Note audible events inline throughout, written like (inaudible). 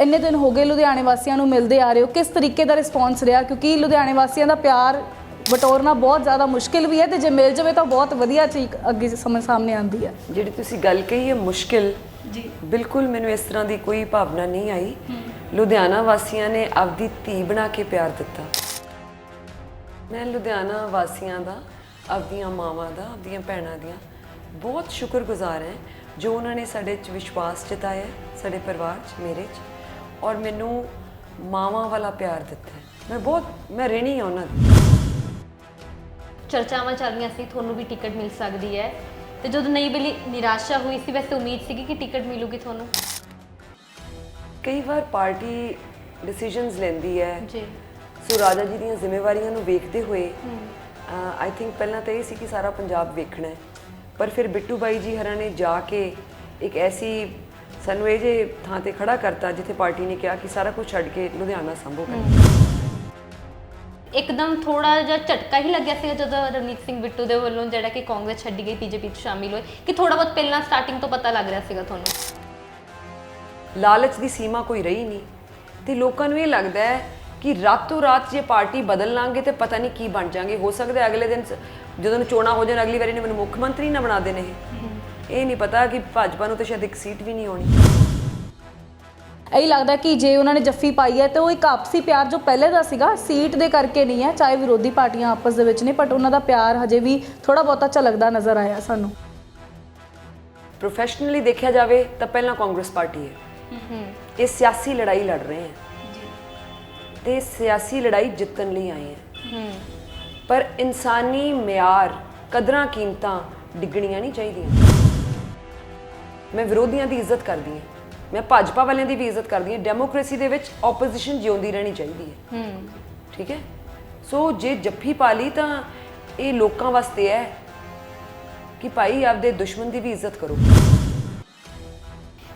ਇੰਨੇ ਦਿਨ ਹੋ ਗਏ ਲੁਧਿਆਣੇ ਵਾਸੀਆਂ ਨੂੰ ਮਿਲਦੇ ਆ ਰਹੇ ਹੋ। ਕਿਸ ਤਰੀਕੇ ਦਾ ਰਿਸਪੌਂਸ ਰਿਹਾ? ਕਿਉਂਕਿ ਲੁਧਿਆਣੇ ਵਾਸੀਆਂ ਦਾ ਪਿਆਰ ਬਟੋਰਨਾ ਬਹੁਤ ਜ਼ਿਆਦਾ ਮੁਸ਼ਕਿਲ ਵੀ ਹੈ ਤੇ ਜੇ ਮਿਲ ਜਾਵੇ ਤਾਂ ਬਹੁਤ ਵਧੀਆ ਚੀਜ਼ ਅੱਗੇ ਸਮਝ ਸਾਹਮਣੇ ਆਉਂਦੀ ਹੈ। ਜਿਹੜੀ ਤੁਸੀਂ ਗੱਲ ਕਹੀ ਹੈ ਮੁਸ਼ਕਿਲ ਜੀ। ਬਿਲਕੁਲ ਮੈਨੂੰ ਇਸ ਤਰ੍ਹਾਂ ਦੀ ਕੋਈ ਭਾਵਨਾ ਨਹੀਂ ਆਈ। ਲੁਧਿਆਣਾ ਵਾਸੀਆਂ ਨੇ ਆਪਦੀ ਧੀ ਬਣਾ ਕੇ ਪਿਆਰ ਦਿੱਤਾ। ਮੈਂ ਲੁਧਿਆਣਾ ਵਾਸੀਆਂ ਦਾ ਆਪਦੀਆਂ ਮਾਵਾਂ ਦਾ ਆਪਦੀਆਂ ਭੈਣਾਂ ਦੀਆਂ ਬਹੁਤ ਸ਼ੁਕਰਗੁਜ਼ਾਰ ਹਾਂ ਜੋ ਉਹਨਾਂ ਨੇ ਸਾਡੇ 'ਚ ਵਿਸ਼ਵਾਸ ਜਤਾਇਆ ਸਾਡੇ ਪਰਿਵਾਰ 'ਚ ਮੇਰੇ 'ਚ। ਔਰ ਮੈਨੂੰ ਮਾਵਾਂ ਵਾਲਾ ਪਿਆਰ ਦਿੱਤਾ ਹੈ। ਮੈਂ ਬਹੁਤ ਮੈਂ ਰਹਿਣੀ ਹਾਂ ਉਹਨਾਂ ਦੀ। ਚਰਚਾਵਾਂ ਚੱਲ ਰਹੀਆਂ ਸੀ ਤੁਹਾਨੂੰ ਵੀ ਟਿਕਟ ਮਿਲ ਸਕਦੀ ਹੈ। ਤੇ ਜਦੋਂ ਨਹੀਂ ਮਿਲੀ ਨਿਰਾਸ਼ਾ ਹੋਈ ਸੀ ਵੈਸੇ ਉਮੀਦ ਸੀਗੀ ਕਿ ਟਿਕਟ ਮਿਲੂਗੀ ਤੁਹਾਨੂੰ। ਕਈ ਵਾਰ ਪਾਰਟੀ ਡਿਸੀਜਨਸ ਲੈਂਦੀ ਹੈ। ਜੀ। ਸੋ ਰਾਜਾ ਜੀ ਦੀਆਂ ਜ਼ਿੰਮੇਵਾਰੀਆਂ ਨੂੰ ਵੇਖਦੇ ਹੋਏ ਆਈ ਥਿੰਕ ਪਹਿਲਾਂ ਤਾਂ ਇਹ ਸੀ ਕਿ ਸਾਰਾ ਪੰਜਾਬ ਵੇਖਣਾ ਹੈ। ਪਰ ਫਿਰ ਬਿੱਟੂ ਬਾਈ ਜੀ ਹਰਾਂ ਨੇ ਜਾ ਕੇ ਇੱਕ ਐਸੀ ਸਾਨੂੰ ਇਹ ਜੇ ਥਾਂ ਤੇ ਖੜਾ ਕਰਤਾ ਜਿੱਥੇ ਪਾਰਟੀ ਨੇ ਕਿਹਾ ਕਿ ਸਾਰਾ ਕੁਝ ਛੱਡ ਕੇ ਲੁਧਿਆਣਾ ਸੰਭੋ ਕਰ ਇੱਕਦਮ ਥੋੜਾ ਜਿਹਾ ਝਟਕਾ ਹੀ ਲੱਗਿਆ ਸੀ ਜਦੋਂ ਰਵਨੀਤ ਸਿੰਘ ਬਿੱਟੂ ਦੇ ਵੱਲੋਂ ਜਿਹੜਾ ਕਿ ਕਾਂਗਰਸ ਛੱਡੀ ਗਈ ਬੀਜੇਪੀ 'ਚ ਸ਼ਾਮਿਲ ਹੋਏ ਕਿ ਥੋੜਾ ਬਹੁਤ ਪਹਿਲਾਂ ਸਟਾਰਟਿੰਗ ਤੋਂ ਪਤਾ ਲੱਗ ਰਿਹਾ ਸੀਗਾ ਤੁਹਾਨੂੰ? ਲਾਲਚ ਦੀ ਸੀਮਾ ਕੋਈ ਰਹੀ ਨਹੀਂ ਤੇ ਲੋਕਾਂ ਨੂੰ ਇਹ ਲੱਗਦਾ ਹੈ ਕਿ ਰਾਤੋਂ ਰਾਤ ਜੇ ਪਾਰਟੀ ਬਦਲ ਲਾਂਗੇ ਤੇ ਪਤਾ ਨਹੀਂ ਕੀ ਬਣ ਜਾਾਂਗੇ। ਹੋ ਸਕਦਾ ਹੈ ਅਗਲੇ ਦਿਨ ਜਦੋਂ ਚੋਣਾਂ ਹੋ ਜਾਣ ਅਗਲੀ ਵਾਰੀ ਨੇ ਮੈਨੂੰ ਮੁੱਖ ਮੰਤਰੀ ਨਾ ਬਣਾ ਦੇਣੇ ਇਹ। ਇਹ ਨਹੀਂ ਪਤਾ ਕਿ ਭਾਜਪਾ ਨੂੰ ਤਾਂ ਸ਼ਾਇਦ ਇੱਕ ਸੀਟ ਵੀ ਨਹੀਂ ਆਉਣੀ ਇਹੀ ਲੱਗਦਾ ਕਿ ਜੇ ਉਹਨਾਂ ਨੇ ਜੱਫੀ ਪਾਈ ਹੈ ਤੇ ਉਹ ਇੱਕ ਆਪਸੀ ਪਿਆਰ ਜੋ ਪਹਿਲੇ ਦਾ ਸੀਗਾ ਸੀਟ ਦੇ ਕਰਕੇ ਨਹੀਂ ਹੈ ਚਾਹੇ ਵਿਰੋਧੀ ਪਾਰਟੀਆਂ ਆਪਸ ਦੇ ਵਿੱਚ ਨੇ ਬਟ ਉਹਨਾਂ ਦਾ ਪਿਆਰ ਹਜੇ ਵੀ ਥੋੜਾ ਬਹੁਤਾ ਝਲਕਦਾ ਨਜ਼ਰ ਆਇਆ ਸਾਨੂੰ। ਪ੍ਰੋਫੈਸ਼ਨਲੀ ਦੇਖਿਆ ਜਾਵੇ ਤਾਂ ਪਹਿਲਾਂ ਕਾਂਗਰਸ ਪਾਰਟੀ ਹੈ। ਇਹ ਸਿਆਸੀ ਲੜਾਈ ਲੜ ਰਹੇ ਹੈ। ਤੇ ਸਿਆਸੀ ਲੜਾਈ ਜਿੱਤਣ ਲਈ ਆਏ ਹੈ। ਪਰ ਇਨਸਾਨੀ ਮਿਆਰ ਕਦਰਾਂ ਕੀਮਤਾਂ ਡਿੱਗਣੀਆਂ ਨਹੀਂ ਚਾਹੀਦੀਆਂ। ਮੈਂ ਵਿਰੋਧੀਆਂ ਦੀ ਇੱਜ਼ਤ ਕਰਦੀ ਹਾਂ। ਮੈਂ ਭਾਜਪਾ ਵਾਲਿਆਂ ਦੀ ਵੀ ਇੱਜ਼ਤ ਕਰਦੀ ਹਾਂ। ਡੈਮੋਕ੍ਰੇਸੀ ਦੇ ਵਿੱਚ ਆਪੋਜੀਸ਼ਨ ਜਿਉਂਦੀ ਰਹਿਣੀ ਚਾਹੀਦੀ ਹੈ। ਹੂੰ। ਠੀਕ ਹੈ? ਸੋ ਜੇ ਜੱਫੀ ਪਾ ਲਈ ਤਾਂ ਇਹ ਲੋਕਾਂ ਵਾਸਤੇ ਹੈ ਕਿ ਭਾਈ ਆਪਦੇ ਦੁਸ਼ਮਣ ਦੀ ਵੀ ਇੱਜ਼ਤ ਕਰੋ।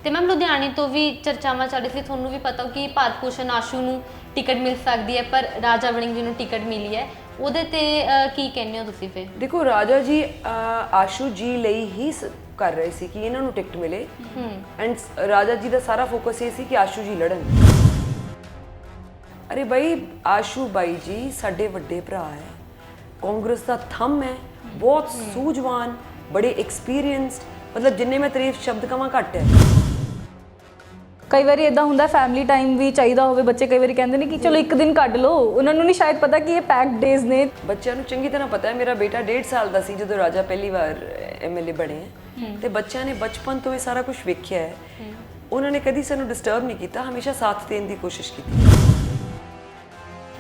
ਤੇ ਮੈਮ ਲੁਧਿਆਣੇ ਤੋਂ ਵੀ ਚਰਚਾਵਾਂ ਚੱਲ ਰਹੀ ਸੀ। ਤੁਹਾਨੂੰ ਵੀ ਪਤਾ ਕਿ ਭਾਰਤ ਭੂਸ਼ਣ ਆਸ਼ੂ ਨੂੰ ਟਿਕਟ ਮਿਲ ਸਕਦੀ ਹੈ ਪਰ ਰਾਜਾ ਵੜਿੰਗ ਜੀ ਨੂੰ ਟਿਕਟ ਮਿਲੀ ਹੈ। ਉਹਦੇ ਤੇ ਕੀ ਕਹਿੰਦੇ ਹੋ ਤੁਸੀਂ ਫਿਰ? ਦੇਖੋ ਰਾਜਾ ਜੀ ਆਸ਼ੂ ਜੀ ਲਈ ਹੀ ਕਰ ਰਹੇ ਸੀ ਕਿ ਇਹਨਾਂ ਨੂੰ ਟਿਕਟ ਮਿਲੇ। ਐਂਡ ਰਾਜਾ ਜੀ ਦਾ ਸਾਰਾ ਫੋਕਸ ਇਹ ਸੀ ਕਿ ਆਸ਼ੂ ਜੀ ਲੜਨ। ਅਰੇ ਭਾਈ ਆਸ਼ੂ ਬਾਈ ਜੀ ਸਾਡੇ ਵੱਡੇ ਭਰਾ ਹੈ। ਕਾਂਗਰਸ ਦਾ ਥੰਮ ਹੈ। ਬਹੁਤ ਸੂਝਵਾਨ ਬੜੇ ਐਕਸਪੀਰੀਅੰਸਡ ਮਤਲਬ ਜਿੰਨੇ ਮੈਂ ਤਾਰੀਫ ਸ਼ਬਦ ਕਵਾਂ ਘੱਟ ਹੈ। ਕਈ ਵਾਰੀ ਇਦਾਂ ਹੁੰਦਾ ਫੈਮਿਲੀ ਟਾਈਮ ਵੀ ਚਾਹੀਦਾ ਹੋਵੇ ਬੱਚੇ ਕਈ ਵਾਰੀ ਕਹਿੰਦੇ ਨੇ ਕਿ ਚਲੋ ਇੱਕ ਦਿਨ ਕੱਢ ਲਓ। ਉਹਨਾਂ ਨੂੰ ਨਹੀਂ ਸ਼ਾਇਦ ਪਤਾ ਕਿ ਇਹ ਪੈਕਡ ਡੇਜ਼ ਨੇ। ਬੱਚਿਆਂ ਨੂੰ ਚੰਗੀ ਤਰ੍ਹਾਂ ਪਤਾ ਹੈ। ਮੇਰਾ ਬੇਟਾ 1.5 ਸਾਲ ਦਾ ਸੀ ਜਦੋਂ ਰਾਜਾ ਪਹਿਲੀ ਵਾਰ ਐਮਐਲਏ ਬਣੇ ਹੈ। ਤੇ ਬੱਚਿਆਂ ਨੇ ਬਚਪਨ ਤੋਂ ਇਹ ਸਾਰਾ ਕੁਝ ਵੇਖਿਆ ਹੈ। ਉਹਨਾਂ ਨੇ ਕਦੀ ਸਾਨੂੰ ਡਿਸਟਰਬ ਨਹੀਂ ਕੀਤਾ ਹਮੇਸ਼ਾ ਸਾਥ ਦੇਣ ਦੀ ਕੋਸ਼ਿਸ਼ ਕੀਤੀ।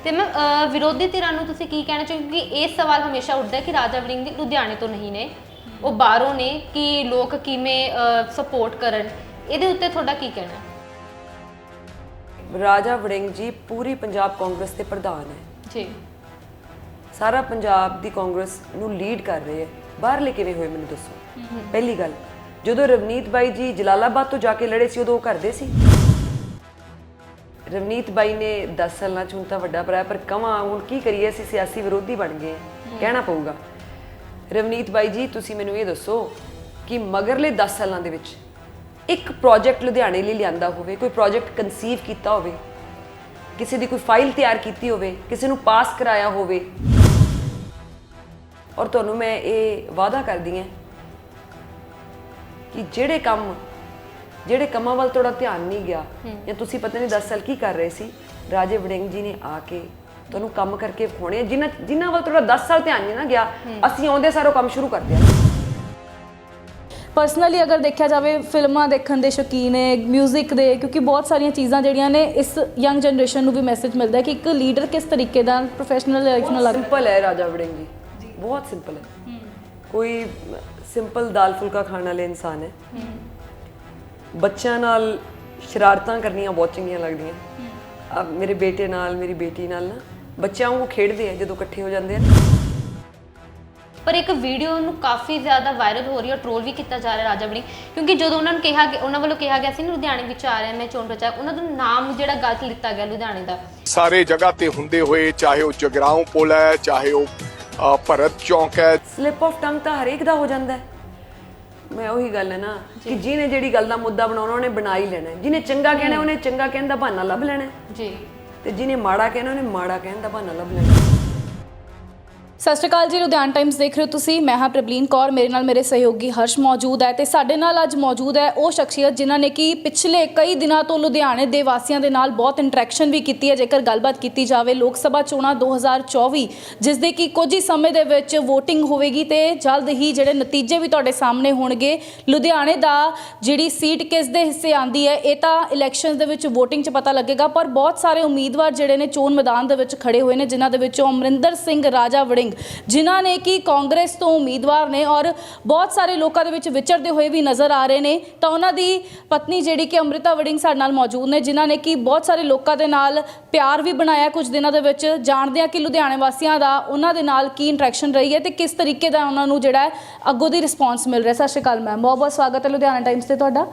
ਤੇ ਮੈਂ ਵਿਰੋਧੀ ਧਿਰਾਂ ਨੂੰ ਤੁਸੀਂ ਕੀ ਕਹਿਣਾ ਚਾਹੋਗੇ ਕਿਉਂਕਿ ਇਹ ਸਵਾਲ ਹਮੇਸ਼ਾ ਉੱਠਦਾ ਹੈ ਕਿ ਰਾਜਾ ਵੜਿੰਗ ਜੀ ਲੁਧਿਆਣੇ ਤੋਂ ਨਹੀਂ ਨੇ? ਉਹ ਬਾਹਰੋਂ ਨੇ ਕਿ ਲੋਕ ਕਿਵੇਂ ਸਪੋਰਟ ਕਰਨ? ਇਹਦੇ ਉੱਤੇ ਤੁਹਾਡਾ ਕੀ ਕਹਿਣਾ ਹੈ? ਰਾਜਾ ਵੜਿੰਗ ਜੀ ਪੂਰੀ ਪੰਜਾਬ ਕਾਂਗਰਸ ਦੇ ਪ੍ਰਧਾਨ ਹੈ। ਜੀ। ਸਾਰਾ ਪੰਜਾਬ ਦੀ ਕਾਂਗਰਸ ਨੂੰ ਲੀਡ ਕਰ ਰਹੇ ਹੈ। ਬਾਹਰਲੇ ਕਿਵੇਂ ਹੋਏ ਮੈਨੂੰ ਦੱਸੋ। ਪਹਿਲੀ ਗੱਲ ਜਦੋਂ ਰਵਨੀਤ ਬਾਈ ਜੀ ਜਲਾਲਾਬਾਦ ਤੋਂ ਜਾ ਕੇ ਲੜੇ ਸੀ ਉਦੋਂ ਉਹ ਕਰਦੇ ਸੀ? ਰਵਨੀਤ ਬਾਈ ਨੇ 10 ਸਾਲਾਂ ਚ ਹੁਣ ਤਾਂ ਵੱਡਾ ਭਰਾ ਪਰ ਕਵਾਂ ਹੁਣ ਕੀ ਕਰੀਏ ਅਸੀਂ ਸਿਆਸੀ ਵਿਰੋਧੀ ਬਣ ਗਏ। ਕਹਿਣਾ ਪਊਗਾ। ਰਵਨੀਤ ਬਾਈ ਜੀ ਤੁਸੀਂ ਮੈਨੂੰ ਇਹ ਦੱਸੋ ਕਿ ਮਗਰਲੇ 10 ਸਾਲਾਂ ਦੇ ਵਿੱਚ ਇੱਕ ਪ੍ਰੋਜੈਕਟ ਲੁਧਿਆਣੇ ਲਈ ਲਿਆਂਦਾ ਹੋਵੇ ਕੋਈ ਪ੍ਰੋਜੈਕਟ ਕਨਸੀਵ ਕੀਤਾ ਹੋਵੇ ਕਿਸੇ ਦੀ ਕੋਈ ਫਾਈਲ ਤਿਆਰ ਕੀਤੀ ਹੋਵੇ ਕਿਸੇ ਨੂੰ ਪਾਸ ਕਰਾਇਆ ਹੋਵੇ ਔਰ ਤੁਹਾਨੂੰ ਮੈਂ ਇਹ ਵਾਅਦਾ ਕਰਦੀ ਹਾਂ ਕਿ ਜਿਹੜੇ ਕੰਮ ਜਿਹੜੇ ਕੰਮਾਂ ਵੱਲ ਤੁਹਾਡਾ ਧਿਆਨ ਨਹੀਂ ਗਿਆ ਜਾਂ ਤੁਸੀਂ ਪਤਾ ਨਹੀਂ 10 ਸਾਲ ਕੀ ਕਰ ਰਹੇ ਸੀ ਰਾਜੇ ਵੜਿੰਗ ਜੀ ਨੇ ਆ ਕੇ ਤੁਹਾਨੂੰ ਕੰਮ ਕਰਕੇ ਆ। ਜਿਨ੍ਹਾਂ ਜਿਨ੍ਹਾਂ ਵੱਲ ਤੁਹਾਡਾ 10 ਸਾਲ ਧਿਆਨ ਨਹੀਂ ਨਾ ਗਿਆ ਅਸੀਂ ਆਉਂਦੇ ਸਾਰੋ ਕੰਮ ਸ਼ੁਰੂ ਕਰ ਦਿਆ ਪਰਸਨਲੀ ਅਗਰ ਦੇਖਿਆ ਜਾਵੇ ਫਿਲਮਾਂ ਦੇਖਣ ਦੇ ਸ਼ੌਕੀਨ ਹੈ 뮤직 ਦੇ ਕਿਉਂਕਿ ਬਹੁਤ ਸਾਰੀਆਂ ਚੀਜ਼ਾਂ ਜਿਹੜੀਆਂ ਨੇ ਇਸ ਯੰਗ ਜਨਰੇਸ਼ਨ ਨੂੰ ਵੀ ਮੈਸੇਜ ਮਿਲਦਾ ਹੈ ਕਿ ਇੱਕ ਲੀਡਰ ਕਿਸ ਤਰੀਕੇ ਦਾ ਪ੍ਰੋਫੈਸ਼ਨਲ ਲਾਈਫ ਨਾਲ ਲੱਗ ਸਿੰਪਲ ਹੈ ਰਾਜਾ ਵੜਿੰਗ ਜੀ। ਬਹੁਤ ਸਿੰਪਲ ਹੈ ਕੋਈ ਸਿੰਪਲ ਦਾਲ ਫੁਲਕਾ ਖਾਣ ਵਾਲੇ ਇਨਸਾਨ ਹੈ ਬੱਚਿਆਂ ਨਾਲ ਸ਼ਰਾਰਤਾਂ ਕਰਨੀਆਂ ਬਹੁਤ ਚੰਗੀਆਂ ਲੱਗਦੀਆਂ ਆ ਮੇਰੇ ਬੇਟੇ ਨਾਲ ਮੇਰੀ ਬੇਟੀ ਨਾਲ ਨਾ ਬੱਚਿਆਂ ਵਾਂਗੂ ਖੇਡਦੇ ਆ ਜਦੋਂ ਇਕੱਠੇ ਹੋ ਜਾਂਦੇ ਆ ਪਰ ਇੱਕ ਵੀਡੀਓ ਨੂੰ ਕਾਫੀ ਜ਼ਿਆਦਾ ਵਾਇਰਲ ਹੋ ਰਹੀ ਹੈ ਟ੍ਰੋਲ ਵੀ ਕੀਤਾ ਜਾ ਰਿਹਾ ਰਾਜਾ ਵੜਿੰਗ ਕਿਉਂਕਿ ਜਦੋਂ ਉਹਨਾਂ ਨੂੰ ਕਿਹਾ ਗਿਆ ਉਹਨਾਂ ਵੱਲੋਂ ਕਿਹਾ ਗਿਆ ਸੀ ਨਾ ਲੁਧਿਆਣੇ ਵਿੱਚ ਆ ਰਿਹਾ ਮੈਂ ਚੋਣ ਪ੍ਰਚਾਰ ਉਹਨਾਂ ਦਾ ਨਾਮ ਜਿਹੜਾ ਗਲਤ ਲਿੱਤਾ ਗਿਆ ਲੁਧਿਆਣੇ ਦਾ ਸਾਰੇ ਜਗ੍ਹਾ ਤੇ ਹੁੰਦੇ ਹੋਏ ਚਾਹੇ ਉਹ ਜਗਰਾਉਂ ਪੁਲ ਹੈ ਚਾਹੇ ਉਹ ਅ, ਭਰਤ ਚੌਂਕ ਹੈ ਸਲਿਪ ਆਫ ਟੰਗ ਤਾਂ ਹਰੇਕ ਦਾ ਹੋ ਜਾਂਦਾ ਹੈ ਮੈਂ ਉਹੀ ਗੱਲ ਹੈ ਨਾ ਕਿ ਜਿਹਨੇ ਜਿਹੜੀ ਗੱਲ ਦਾ ਮੁੱਦਾ ਬਣਾਉਣਾ ਉਹਨੇ ਬਣਾ ਹੀ ਲੈਣਾ ਹੈ। ਜਿਹਨੇ ਚੰਗਾ ਕਹਿਣਾ ਉਹਨੇ ਚੰਗਾ ਕਹਿਣ ਦਾ ਬਹਾਨਾ ਲੱਭ ਲੈਣਾ ਹੈ। ਜੀ ਤੇ ਜਿਹਨੇ ਮਾੜਾ ਕਹਿਣਾ ਉਹਨੇ ਮਾੜਾ ਕਹਿਣ ਦਾ ਬਹਾਨਾ ਲੱਭ ਲੈਣਾ ਹੈ। ਸਤਿ ਸ਼੍ਰੀ ਅਕਾਲ ਜੀ, ਲੁਧਿਆਣਾ ਟਾਈਮਸ ਦੇਖ ਰਹੇ ਹੋ ਤੁਸੀਂ। ਮੈਂ ਹਾਂ ਪ੍ਰਬਲੀਨ ਕੌਰ, ਮੇਰੇ ਨਾਲ ਮੇਰੇ ਸਹਿਯੋਗੀ ਹਰਸ਼ ਮੌਜੂਦ ਹੈ ਤੇ ਸਾਡੇ ਨਾਲ ਅੱਜ ਮੌਜੂਦ ਹੈ ਉਹ ਸ਼ਖਸੀਅਤ ਜਿਨ੍ਹਾਂ ਨੇ ਕਿ ਪਿਛਲੇ ਕਈ ਦਿਨਾਂ ਤੋਂ ਲੁਧਿਆਣੇ ਦੇ ਵਾਸੀਆਂ ਦੇ ਨਾਲ ਬਹੁਤ ਇੰਟਰੈਕਸ਼ਨ ਵੀ ਕੀਤੀ ਹੈ, ਜੇਕਰ ਗੱਲਬਾਤ ਕੀਤੀ ਜਾਵੇ ਲੋਕ ਸਭਾ ਚੋਣਾਂ 2024 ਜਿਸ ਦੇ ਕਿ ਕੁਝ ਹੀ ਸਮੇਂ ਦੇ ਵਿੱਚ VOTING ਹੋਵੇਗੀ ਤੇ ਜਲਦ ਹੀ ਜਿਹੜੇ ਨਤੀਜੇ ਵੀ ਤੁਹਾਡੇ ਸਾਹਮਣੇ ਹੋਣਗੇ। ਲੁਧਿਆਣੇ ਦਾ ਜਿਹੜੀ ਸੀਟ ਕਿਸ ਦੇ ਹਿੱਸੇ ਆਂਦੀ ਹੈ, ਇਹ ਤਾਂ ਇਲੈਕਸ਼ਨਸ ਦੇ ਵਿੱਚ VOTING 'ਚ ਪਤਾ ਲੱਗੇਗਾ, ਪਰ ਬਹੁਤ ਸਾਰੇ ਉਮੀਦਵਾਰ ਜਿਹੜੇ ਨੇ ਚੋਣ ਮੈਦਾਨ ਦੇ ਵਿੱਚ ਖੜੇ ਹੋਏ ਨੇ, ਜਿਨ੍ਹਾਂ ਦੇ ਵਿੱਚੋਂ ਅਮਰਿੰਦਰ ਸਿੰਘ ਰਾਜਾ ਵੜਿੰਗ ਜਿਨ੍ਹਾਂ ਨੇ ਕਿ ਕਾਂਗਰਸ ਤੋਂ ਉਮੀਦਵਾਰ ਨੇ ਔਰ ਬਹੁਤ ਸਾਰੇ ਲੋਕਾਂ ਦੇ ਵਿੱਚ ਵਿਚਰਦੇ ਹੋਏ ਵੀ ਨਜ਼ਰ ਆ ਰਹੇ ਨੇ, ਤਾਂ ਉਹਨਾਂ ਦੀ ਪਤਨੀ ਜਿਹੜੀ ਕਿ ਅੰਮ੍ਰਿਤਾ ਵੜਿੰਗ ਸਾਡੇ ਨਾਲ ਮੌਜੂਦ ਨੇ, ਜਿਨ੍ਹਾਂ ਨੇ ਕਿ ਬਹੁਤ ਸਾਰੇ ਲੋਕਾਂ ਦੇ ਨਾਲ ਪਿਆਰ ਵੀ ਬਣਾਇਆ ਕੁਝ ਦਿਨਾਂ ਦੇ ਵਿੱਚ, ਜਾਣਦੇ ਆ ਕਿ ਲੁਧਿਆਣੇ ਵਾਸੀਆਂ ਦਾ ਉਹਨਾਂ ਦੇ ਨਾਲ ਕੀ ਇੰਟਰੈਕਸ਼ਨ ਰਹੀ ਹੈ ਤੇ ਕਿਸ ਤਰੀਕੇ ਦਾ ਉਹਨਾਂ ਨੂੰ ਜਿਹੜਾ ਅੱਗੋਂ ਦੀ ਰਿਸਪੌਂਸ ਮਿਲ ਰਿਹਾ। ਸਤਿ ਸ਼੍ਰੀ ਅਕਾਲ ਮੈਮ ਬਹੁਤ ਬਹੁਤ ਸਵਾਗਤ ਹੈ ਲੁਧਿਆਣਾ ਟਾਈਮਸ ਤੇ ਤੁਹਾਡਾ।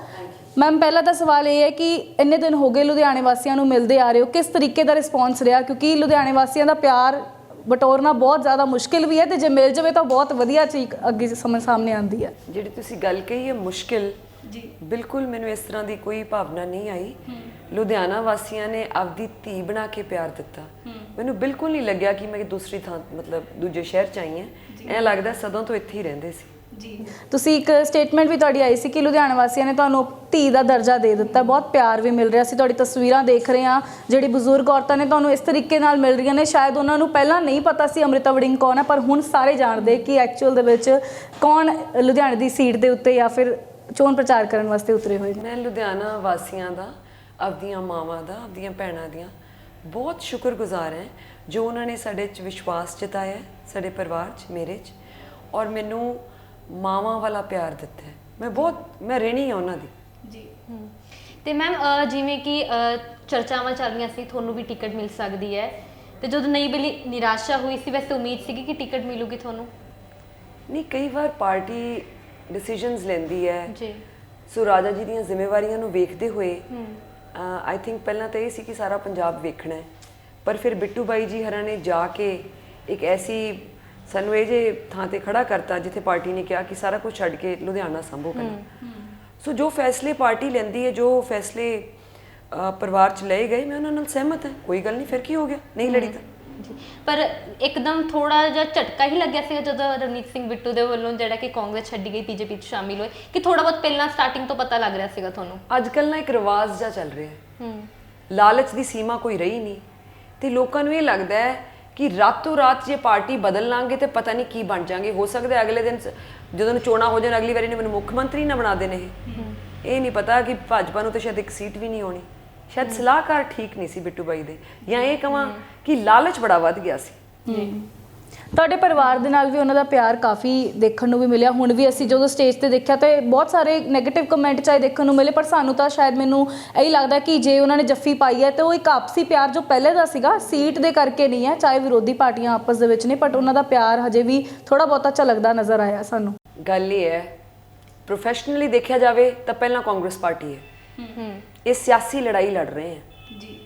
ਮੈਮ ਪਹਿਲਾ ਤਾਂ ਸਵਾਲ ਇਹ ਹੈ ਕਿ ਇੰਨੇ ਦਿਨ ਹੋ ਗਏ ਲੁਧਿਆਣੇ ਵਾਸੀਆਂ ਨੂੰ ਮਿਲਦੇ ਆ ਰਹੇ ਹੋ, ਕਿਸ ਤਰੀਕੇ ਦਾ ਰਿਸਪੌਂਸ ਰਿਹਾ? ਕਿਉਂਕਿ ਲੁਧਿਆਣੇ ਵਾਸੀਆਂ ਦਾ ਪਿਆਰ ਬਟੋਰਨਾ ਬਹੁਤ ਜ਼ਿਆਦਾ ਮੁਸ਼ਕਿਲ ਵੀ ਹੈ ਤੇ ਜੇ ਮਿਲ ਜਾਵੇ ਤਾਂ ਬਹੁਤ ਵਧੀਆ ਚੀਜ਼ ਅੱਗੇ ਸਮਝ ਸਾਹਮਣੇ ਆਉਂਦੀ ਹੈ। ਜਿਹੜੀ ਤੁਸੀਂ ਗੱਲ ਕਹੀ ਹੈ ਮੁਸ਼ਕਿਲ ਜੀ। ਬਿਲਕੁਲ ਮੈਨੂੰ ਇਸ ਤਰ੍ਹਾਂ ਦੀ ਕੋਈ ਭਾਵਨਾ ਨਹੀਂ ਆਈ। ਲੁਧਿਆਣਾ ਵਾਸੀਆਂ ਨੇ ਆਪਦੀ ਧੀ ਬਣਾ ਕੇ ਪਿਆਰ ਦਿੱਤਾ। ਮੈਨੂੰ ਬਿਲਕੁਲ ਨਹੀਂ ਲੱਗਿਆ ਕਿ ਮੈਂ ਦੂਸਰੀ ਥਾਂ ਮਤਲਬ ਦੂਜੇ ਸ਼ਹਿਰ ਚ ਆਈ ਹਾਂ। ਐਂ ਲੱਗਦਾ ਸਦੋਂ ਤੋਂ ਇੱਥੇ ਹੀ ਰਹਿੰਦੇ ਸੀ। ਜੀ। ਤੁਸੀਂ ਇੱਕ ਸਟੇਟਮੈਂਟ ਵੀ ਤੁਹਾਡੀ ਆਈ ਸੀ ਕਿ ਲੁਧਿਆਣਾ ਵਾਸੀਆਂ ਨੇ ਤੁਹਾਨੂੰ ਧੀ ਦਾ ਦਰਜਾ ਦੇ ਦਿੱਤਾ। ਬਹੁਤ ਪਿਆਰ ਵੀ ਮਿਲ ਰਿਹਾ ਸੀ। ਤੁਹਾਡੀ ਤਸਵੀਰਾਂ ਦੇਖ ਰਹੇ ਹਾਂ। ਜਿਹੜੀ ਬਜ਼ੁਰਗ ਔਰਤਾਂ ਨੇ ਤੁਹਾਨੂੰ ਇਸ ਤਰੀਕੇ ਨਾਲ ਮਿਲ ਰਹੀਆਂ ਨੇ। ਸ਼ਾਇਦ ਉਹਨਾਂ ਨੂੰ ਪਹਿਲਾਂ ਨਹੀਂ ਪਤਾ ਸੀ ਅੰਮ੍ਰਿਤਾ ਵੜਿੰਗ ਕੌਣ ਹੈ, ਪਰ ਹੁਣ ਸਾਰੇ ਜਾਣਦੇ ਕਿ ਐਕਚੁਅਲ ਦੇ ਵਿੱਚ ਕੌਣ ਲੁਧਿਆਣੇ ਦੀ ਸੀਟ ਦੇ ਉੱਤੇ ਜਾਂ ਫਿਰ ਚੋਣ ਪ੍ਰਚਾਰ ਕਰਨ ਵਾਸਤੇ ਉਤਰੇ ਹੋਏ ਨੇ। ਮੈਂ ਲੁਧਿਆਣਾ ਵਾਸੀਆਂ ਦਾ, ਆਪਦੀਆਂ ਮਾਵਾਂ ਦਾ, ਆਪਦੀਆਂ ਭੈਣਾਂ ਦੀਆਂ ਬਹੁਤ ਸ਼ੁਕਰਗੁਜ਼ਾਰ ਹਾਂ ਜੋ ਉਹਨਾਂ ਨੇ ਸਾਡੇ 'ਚ ਵਿਸ਼ਵਾਸ ਜਤਾਇਆ ਸਾਡੇ ਪਰਿਵਾਰ 'ਚ, ਮੇਰੇ 'ਚ। ਔਰ ਮੈਨੂੰ ਮਾਵਾਂ ਵਾਲਾ ਪਿਆਰ ਦਿੱਤਾ ਹੈ। ਮੈਂ ਬਹੁਤ ਮੈਂ ਰਹਿਣੀ ਹਾਂ ਉਹਨਾਂ ਦੀ। ਹਮ, ਤੇ ਮੈਮ ਜਿਵੇਂ ਕਿ ਅ, ਚਰਚਾਵਾਂ ਚੱਲ ਰਹੀਆਂ ਸੀ ਤੁਹਾਨੂੰ ਵੀ ਟਿਕਟ ਮਿਲ ਸਕਦੀ ਹੈ। ਤੇ ਜਦੋਂ ਨਹੀਂ ਮਿਲੀ ਨਿਰਾਸ਼ਾ ਹੋਈ ਸੀ ਵੈਸੇ ਉਮੀਦ ਸੀਗੀ ਕਿ ਟਿਕਟ ਮਿਲੂਗੀ ਤੁਹਾਨੂੰ? ਨਹੀਂ ਕਈ ਵਾਰ ਪਾਰਟੀ ਡਿਸੀਜਨਸ ਲੈਂਦੀ ਹੈ। ਜੀ। ਸੋ ਰਾਜਾ ਜੀ ਦੀਆਂ ਜ਼ਿੰਮੇਵਾਰੀਆਂ ਨੂੰ ਵੇਖਦੇ ਹੋਏ ਆਈ ਥਿੰਕ ਪਹਿਲਾਂ ਤਾਂ ਇਹ ਸੀ ਕਿ ਸਾਰਾ ਪੰਜਾਬ ਵੇਖਣਾ ਹੈ। ਪਰ ਫਿਰ ਬਿੱਟੂ ਬਾਈ ਜੀ ਹਰਾਂ ਨੇ ਜਾ ਕੇ ਇੱਕ ਐਸੀ ਸਾਨੂੰ ਇਹ ਜੇ ਥਾਂ ਤੇ ਖੜਾ ਕਰਤਾ ਜਿੱਥੇ ਪਾਰਟੀ ਨੇ ਕਿਹਾ ਕਿ ਸਾਰਾ ਕੁਝ ਛੱਡ ਕੇ ਲੁਧਿਆਣਾ ਸੰਭੋ ਪਹਿਲਾਂ ਸੋ ਜੋ ਫੈਸਲੇ ਪਾਰਟੀ ਲੈਂਦੀ ਹੈ ਜੋ ਫੈਸਲੇ ਪਰਿਵਾਰ ਚ ਲਏ ਗਏ ਮੈਂ ਉਹਨਾਂ ਨਾਲ ਸਹਿਮਤ ਹਾਂ। ਕੋਈ ਗੱਲ ਨਹੀਂ ਫਿਰ ਕੀ ਹੋ ਗਿਆ? ਨਹੀਂ ਲੜੀ ਤਾਂ। ਜੀ। ਪਰ ਇੱਕਦਮ ਥੋੜਾ ਜਿਹਾ ਝਟਕਾ ਹੀ ਲੱਗਿਆ ਸੀਗਾ ਜਦੋਂ ਰਵਨੀਤ ਸਿੰਘ ਬਿੱਟੂ ਦੇ ਵੱਲੋਂ ਜਿਹੜਾ ਕਿ ਕਾਂਗਰਸ ਛੱਡੀ ਗਈ ਬੀਜੇਪੀ 'ਚ ਸ਼ਾਮਿਲ ਹੋਏ। ਕਿ ਥੋੜਾ ਬਹੁਤ ਪਹਿਲਾਂ ਸਟਾਰਟਿੰਗ ਤੋਂ ਪਤਾ ਲੱਗ ਰਿਹਾ ਸੀਗਾ ਤੁਹਾਨੂੰ? ਅੱਜ ਕੱਲ੍ਹ ਨਾ ਇੱਕ ਰਿਵਾਜ ਜਿਹਾ ਚੱਲ ਰਿਹਾ ਹੈ। ਹੂੰ ਲਾਲਚ ਦੀ ਸੀਮਾ ਕੋਈ ਰਹੀ ਨਹੀਂ। ਤੇ ਲੋਕਾਂ ਨੂੰ ਇਹ ਲੱਗਦਾ ਹੈ ਕਿ ਰਾਤੋਂ ਰਾਤ ਜੇ ਪਾਰਟੀ ਬਦਲ ਲਾਂਗੇ ਤੇ ਪਤਾ ਨਹੀਂ ਕੀ ਬਣ ਜਾਾਂਗੇ ਹੋ ਸਕਦਾ ਅਗਲੇ ਦਿਨ ਜਦੋਂ ਚੋਣਾਂ ਹੋ ਜਾਣ ਅਗਲੀ ਵਾਰੀ ਨੇ ਮੈਨੂੰ ਮੁੱਖ ਮੰਤਰੀ ਨਾ ਬਣਾ ਦੇਣੇ ਇਹ। ਇਹ ਨਹੀਂ ਪਤਾ ਕਿ ਭਾਜਪਾ ਨੂੰ ਤਾਂ ਸ਼ਾਇਦ ਇੱਕ ਸੀਟ ਵੀ ਨਹੀਂ ਆਉਣੀ ਸ਼ਾਇਦ ਸਲਾਹਕਾਰ ਠੀਕ ਨਹੀਂ ਸੀ ਬਿੱਟੂ ਬਾਈ ਦੇ। ਜਾਂ ਇਹ ਕਹਾਂ ਕਿ ਲਾਲਚ ਬੜਾ ਵੱਧ ਗਿਆ ਸੀ। ਤੁਹਾਡੇ ਪਰਿਵਾਰ ਦੇ ਨਾਲ ਵੀ ਉਹਨਾਂ ਦਾ ਪਿਆਰ ਕਾਫੀ ਦੇਖਣ ਨੂੰ ਵੀ ਮਿਲਿਆ। ਹੁਣ ਵੀ ਅਸੀਂ ਜਦੋਂ ਸਟੇਜ ਤੇ ਦੇਖਿਆ ਤੇ ਬਹੁਤ ਸਾਰੇ 네ਗੇਟਿਵ ਕਮੈਂਟ ਚਾਹੇ ਦੇਖਣ ਨੂੰ ਮਿਲੇ ਪਰ ਸਾਨੂੰ ਤਾਂ ਸ਼ਾਇਦ ਮੈਨੂੰ ਇਹੀ ਲੱਗਦਾ ਕਿ ਜੇ ਉਹਨਾਂ ਨੇ ਜੱਫੀ ਪਾਈ ਹੈ ਤੇ ਉਹ ਇੱਕ ਆਪਸੀ ਪਿਆਰ ਜੋ ਪਹਿਲੇ ਦਾ ਸੀਗਾ ਸੀਟ ਦੇ ਕਰਕੇ ਨਹੀਂ ਹੈ ਚਾਹੇ ਵਿਰੋਧੀ ਪਾਰਟੀਆਂ ਆਪਸ ਦੇ ਵਿੱਚ ਨੇ ਬਟ ਉਹਨਾਂ ਦਾ ਪਿਆਰ ਹਜੇ ਵੀ ਥੋੜਾ ਬਹੁਤਾ ਝਲਕਦਾ ਨਜ਼ਰ ਆਇਆ ਸਾਨੂੰ। ਗੱਲ ਇਹ ਹੈ ਪ੍ਰੋਫੈਸ਼ਨਲੀ ਦੇਖਿਆ ਜਾਵੇ ਤਾਂ ਪਹਿਲਾਂ ਕਾਂਗਰਸ ਪਾਰਟੀ ਹੈ। ਹੂੰ। ਇਹ ਸਿਆਸੀ ਲੜਾਈ ਲੜ ਰਹੇ ਹੈ। ਜੀ।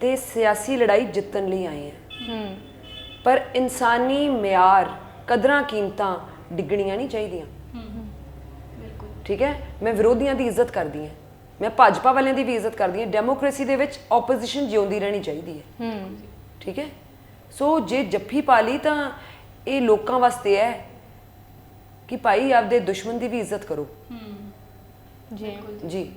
ਤੇ ਸਿਆਸੀ ਲੜਾਈ ਜਿੱਤਣ ਲਈ ਆਏ ਹੈ। ਹੂੰ। ਪਰ ਇਨਸਾਨੀ ਮਿਆਰ ਕਦਰਾਂ ਕੀਮਤਾਂ ਡਿੱਗਣੀਆਂ ਨਹੀਂ ਚਾਹੀਦੀਆਂ। ਠੀਕ ਹੈ? ਮੈਂ ਵਿਰੋਧੀਆਂ ਦੀ ਇੱਜ਼ਤ ਕਰਦੀ ਹਾਂ। ਮੈਂ ਭਾਜਪਾ ਵਾਲਿਆਂ ਦੀ ਵੀ ਇੱਜ਼ਤ ਕਰਦੀ ਹਾਂ। ਡੈਮੋਕ੍ਰੇਸੀ ਦੇ ਵਿੱਚ ਆਪੋਜੀਸ਼ਨ ਜਿਉਂਦੀ ਰਹਿਣੀ ਚਾਹੀਦੀ ਹੈ। ਹੂੰ। ਠੀਕ ਹੈ? ਸੋ ਜੇ ਜੱਫੀ ਪਾ ਲਈ ਤਾਂ ਇਹ ਲੋਕਾਂ ਵਾਸਤੇ ਹੈ ਕਿ ਭਾਈ ਆਪਦੇ ਦੁਸ਼ਮਣ ਦੀ ਵੀ ਇੱਜ਼ਤ ਕਰੋ। ਜੀ ਜੀ।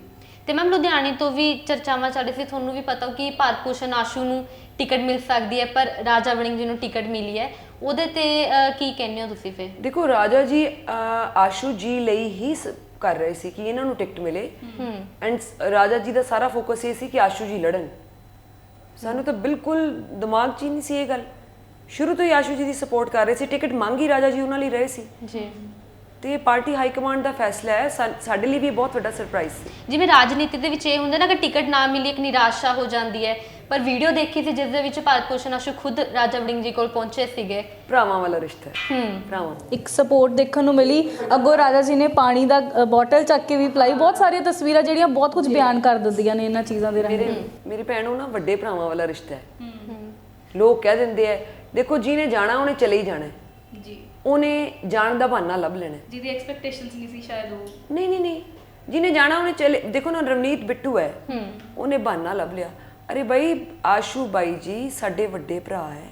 ਤੇ ਮੈਮ ਲੁਧਿਆਣੇ ਤੋਂ ਵੀ ਚਰਚਾਵਾਂ ਚੱਲ ਰਹੀ ਸੀ ਤੁਹਾਨੂੰ ਵੀ ਪਤਾ ਹੋ ਕਿ ਭਾਰਤ ਭੂਸ਼ਣ ਆਸ਼ੂ ਨੂੰ ਟਿਕਟ ਮਿਲ ਸਕਦੀ ਹੈ ਪਰ ਰਾਜਾ ਵੜਿੰਗ ਜੀ ਨੂੰ ਟਿਕਟ ਮਿਲੀ ਹੈ। ਉਹਦੇ ਤੇ ਅਹ, ਕੀ ਕਹਿੰਦੇ ਹੋ ਤੁਸੀਂ ਫਿਰ? ਦੇਖੋ ਰਾਜਾ ਜੀ ਅਹ, ਆਸ਼ੂ ਜੀ ਲਈ ਹੀ ਸ- ਕਰ ਰਹੇ ਸੀ ਕਿ ਇਹਨਾਂ ਨੂੰ ਟਿਕਟ ਮਿਲੇ। ਹੂੰ। ਐਂਡ ਰਾਜਾ ਜੀ ਦਾ ਸਾਰਾ ਫੋਕਸ ਇਹ ਸੀ ਕਿ ਆਸ਼ੂ ਜੀ ਲੜਨ। ਸਾਨੂੰ ਤਾਂ ਬਿਲਕੁਲ ਦਿਮਾਗ 'ਚ ਹੀ ਨਹੀਂ ਸੀ ਇਹ ਗੱਲ। ਸ਼ੁਰੂ ਤੋਂ ਹੀ ਆਸ਼ੂ ਜੀ ਦੀ ਸਪੋਰਟ ਕਰ ਰਹੇ ਸੀ ਟਿਕਟ ਮੰਗੀ ਰਾਜਾ ਜੀ ਉਹਨਾਂ ਲਈ ਰਹੇ ਸੀ। ਜੀ। ਤੇ ਇਹ ਪਾਰਟੀ ਹਾਈ ਕਮਾਂਡ ਦਾ ਫੈਸਲਾ ਹੈ। ਸਾਡੇ ਲਈ ਵੀ ਬਹੁਤ ਵੱਡਾ ਸਰਪ੍ਰਾਈਜ਼ ਸੀ। ਜਿਵੇਂ ਰਾਜਨੀਤੀ ਦੇ ਵਿੱਚ ਇਹ ਹੁੰਦਾ ਨਾ ਕਿ ਟਿਕਟ ਨਾ ਮਿਲੀ ਇੱਕ ਨਿਰਾਸ਼ਾ ਹੋ ਜਾਂਦੀ ਹੈ। ਪਰ ਵੀਡੀਓ ਦੇਖੀ ਸੀ ਜਿਸ ਦੇ ਵਿੱਚ ਭਾਰਤ ਭੂਸ਼ਣ ਆਸ਼ੂ ਖੁਦ ਰਾਜਾ ਵੜਿੰਗ ਜੀ ਕੋਲ ਪਹੁੰਚੇ ਸੀਗੇ। ਭਰਾਵਾਂ ਵਾਲਾ ਰਿਸ਼ਤਾ ਹੈ। ਹੂੰ। ਭਰਾਵਾਂ ਇੱਕ ਸਪੋਰਟ ਦੇਖਣ ਨੂੰ ਮਿਲੀ। ਅੱਗੋਂ ਰਾਜਾ ਜੀ ਨੇ ਪਾਣੀ ਦਾ ਬੋਟਲ ਚੱਕ ਕੇ ਵੀ ਪਿਲਾਈ। ਬਹੁਤ ਸਾਰੀਆਂ ਤਸਵੀਰਾਂ ਜਿਹੜੀਆਂ ਬਹੁਤ ਕੁਝ ਬਿਆਨ ਕਰ ਦਿੰਦੀਆਂ ਨੇ ਇਹਨਾਂ ਚੀਜ਼ਾਂ ਦੇ ਰਾਹੀਂ। ਮੇਰੇ ਮੇਰੀ ਭੈਣ ਨੂੰ ਨਾ ਵੱਡੇ ਭਰਾਵਾਂ ਵਾਲਾ ਰਿਸ਼ਤਾ ਹੈ। ਲੋਕ ਕਹਿ ਦਿੰਦੇ ਆ ਦੇਖੋ ਜਿਹਨੇ ਜਾਣਾ ਉਹਨੇ ਚਲੇ ਹੀ ਜਾਣਾ ਹੈ। ਉਹਨੇ ਜਾਣ ਦਾ ਬਹਾਨਾ ਲੱਭ ਲੈਣਾ। ਜਿਹਦੀ ਐਕਸਪੈਕਟੇਸ਼ਨਸ ਨਹੀਂ ਸੀ ਸ਼ਾਇਦ ਉਹ। ਨਹੀਂ ਨਹੀਂ ਨਹੀਂ। ਜਿਹਨੇ ਜਾਣਾ ਉਹਨੇ ਚਲੇ ਦੇਖੋ ਨਾ ਰਵਨੀਤ ਬਿੱਟੂ ਹੈ। ਉਹਨੇ ਬਹਾਨਾ ਲੱਭ ਲਿਆ। ਅਰੇ ਭਾਈ ਆਸ਼ੂ ਬਾਈ ਜੀ ਸਾਡੇ ਵੱਡੇ ਭਰਾ ਹੈ।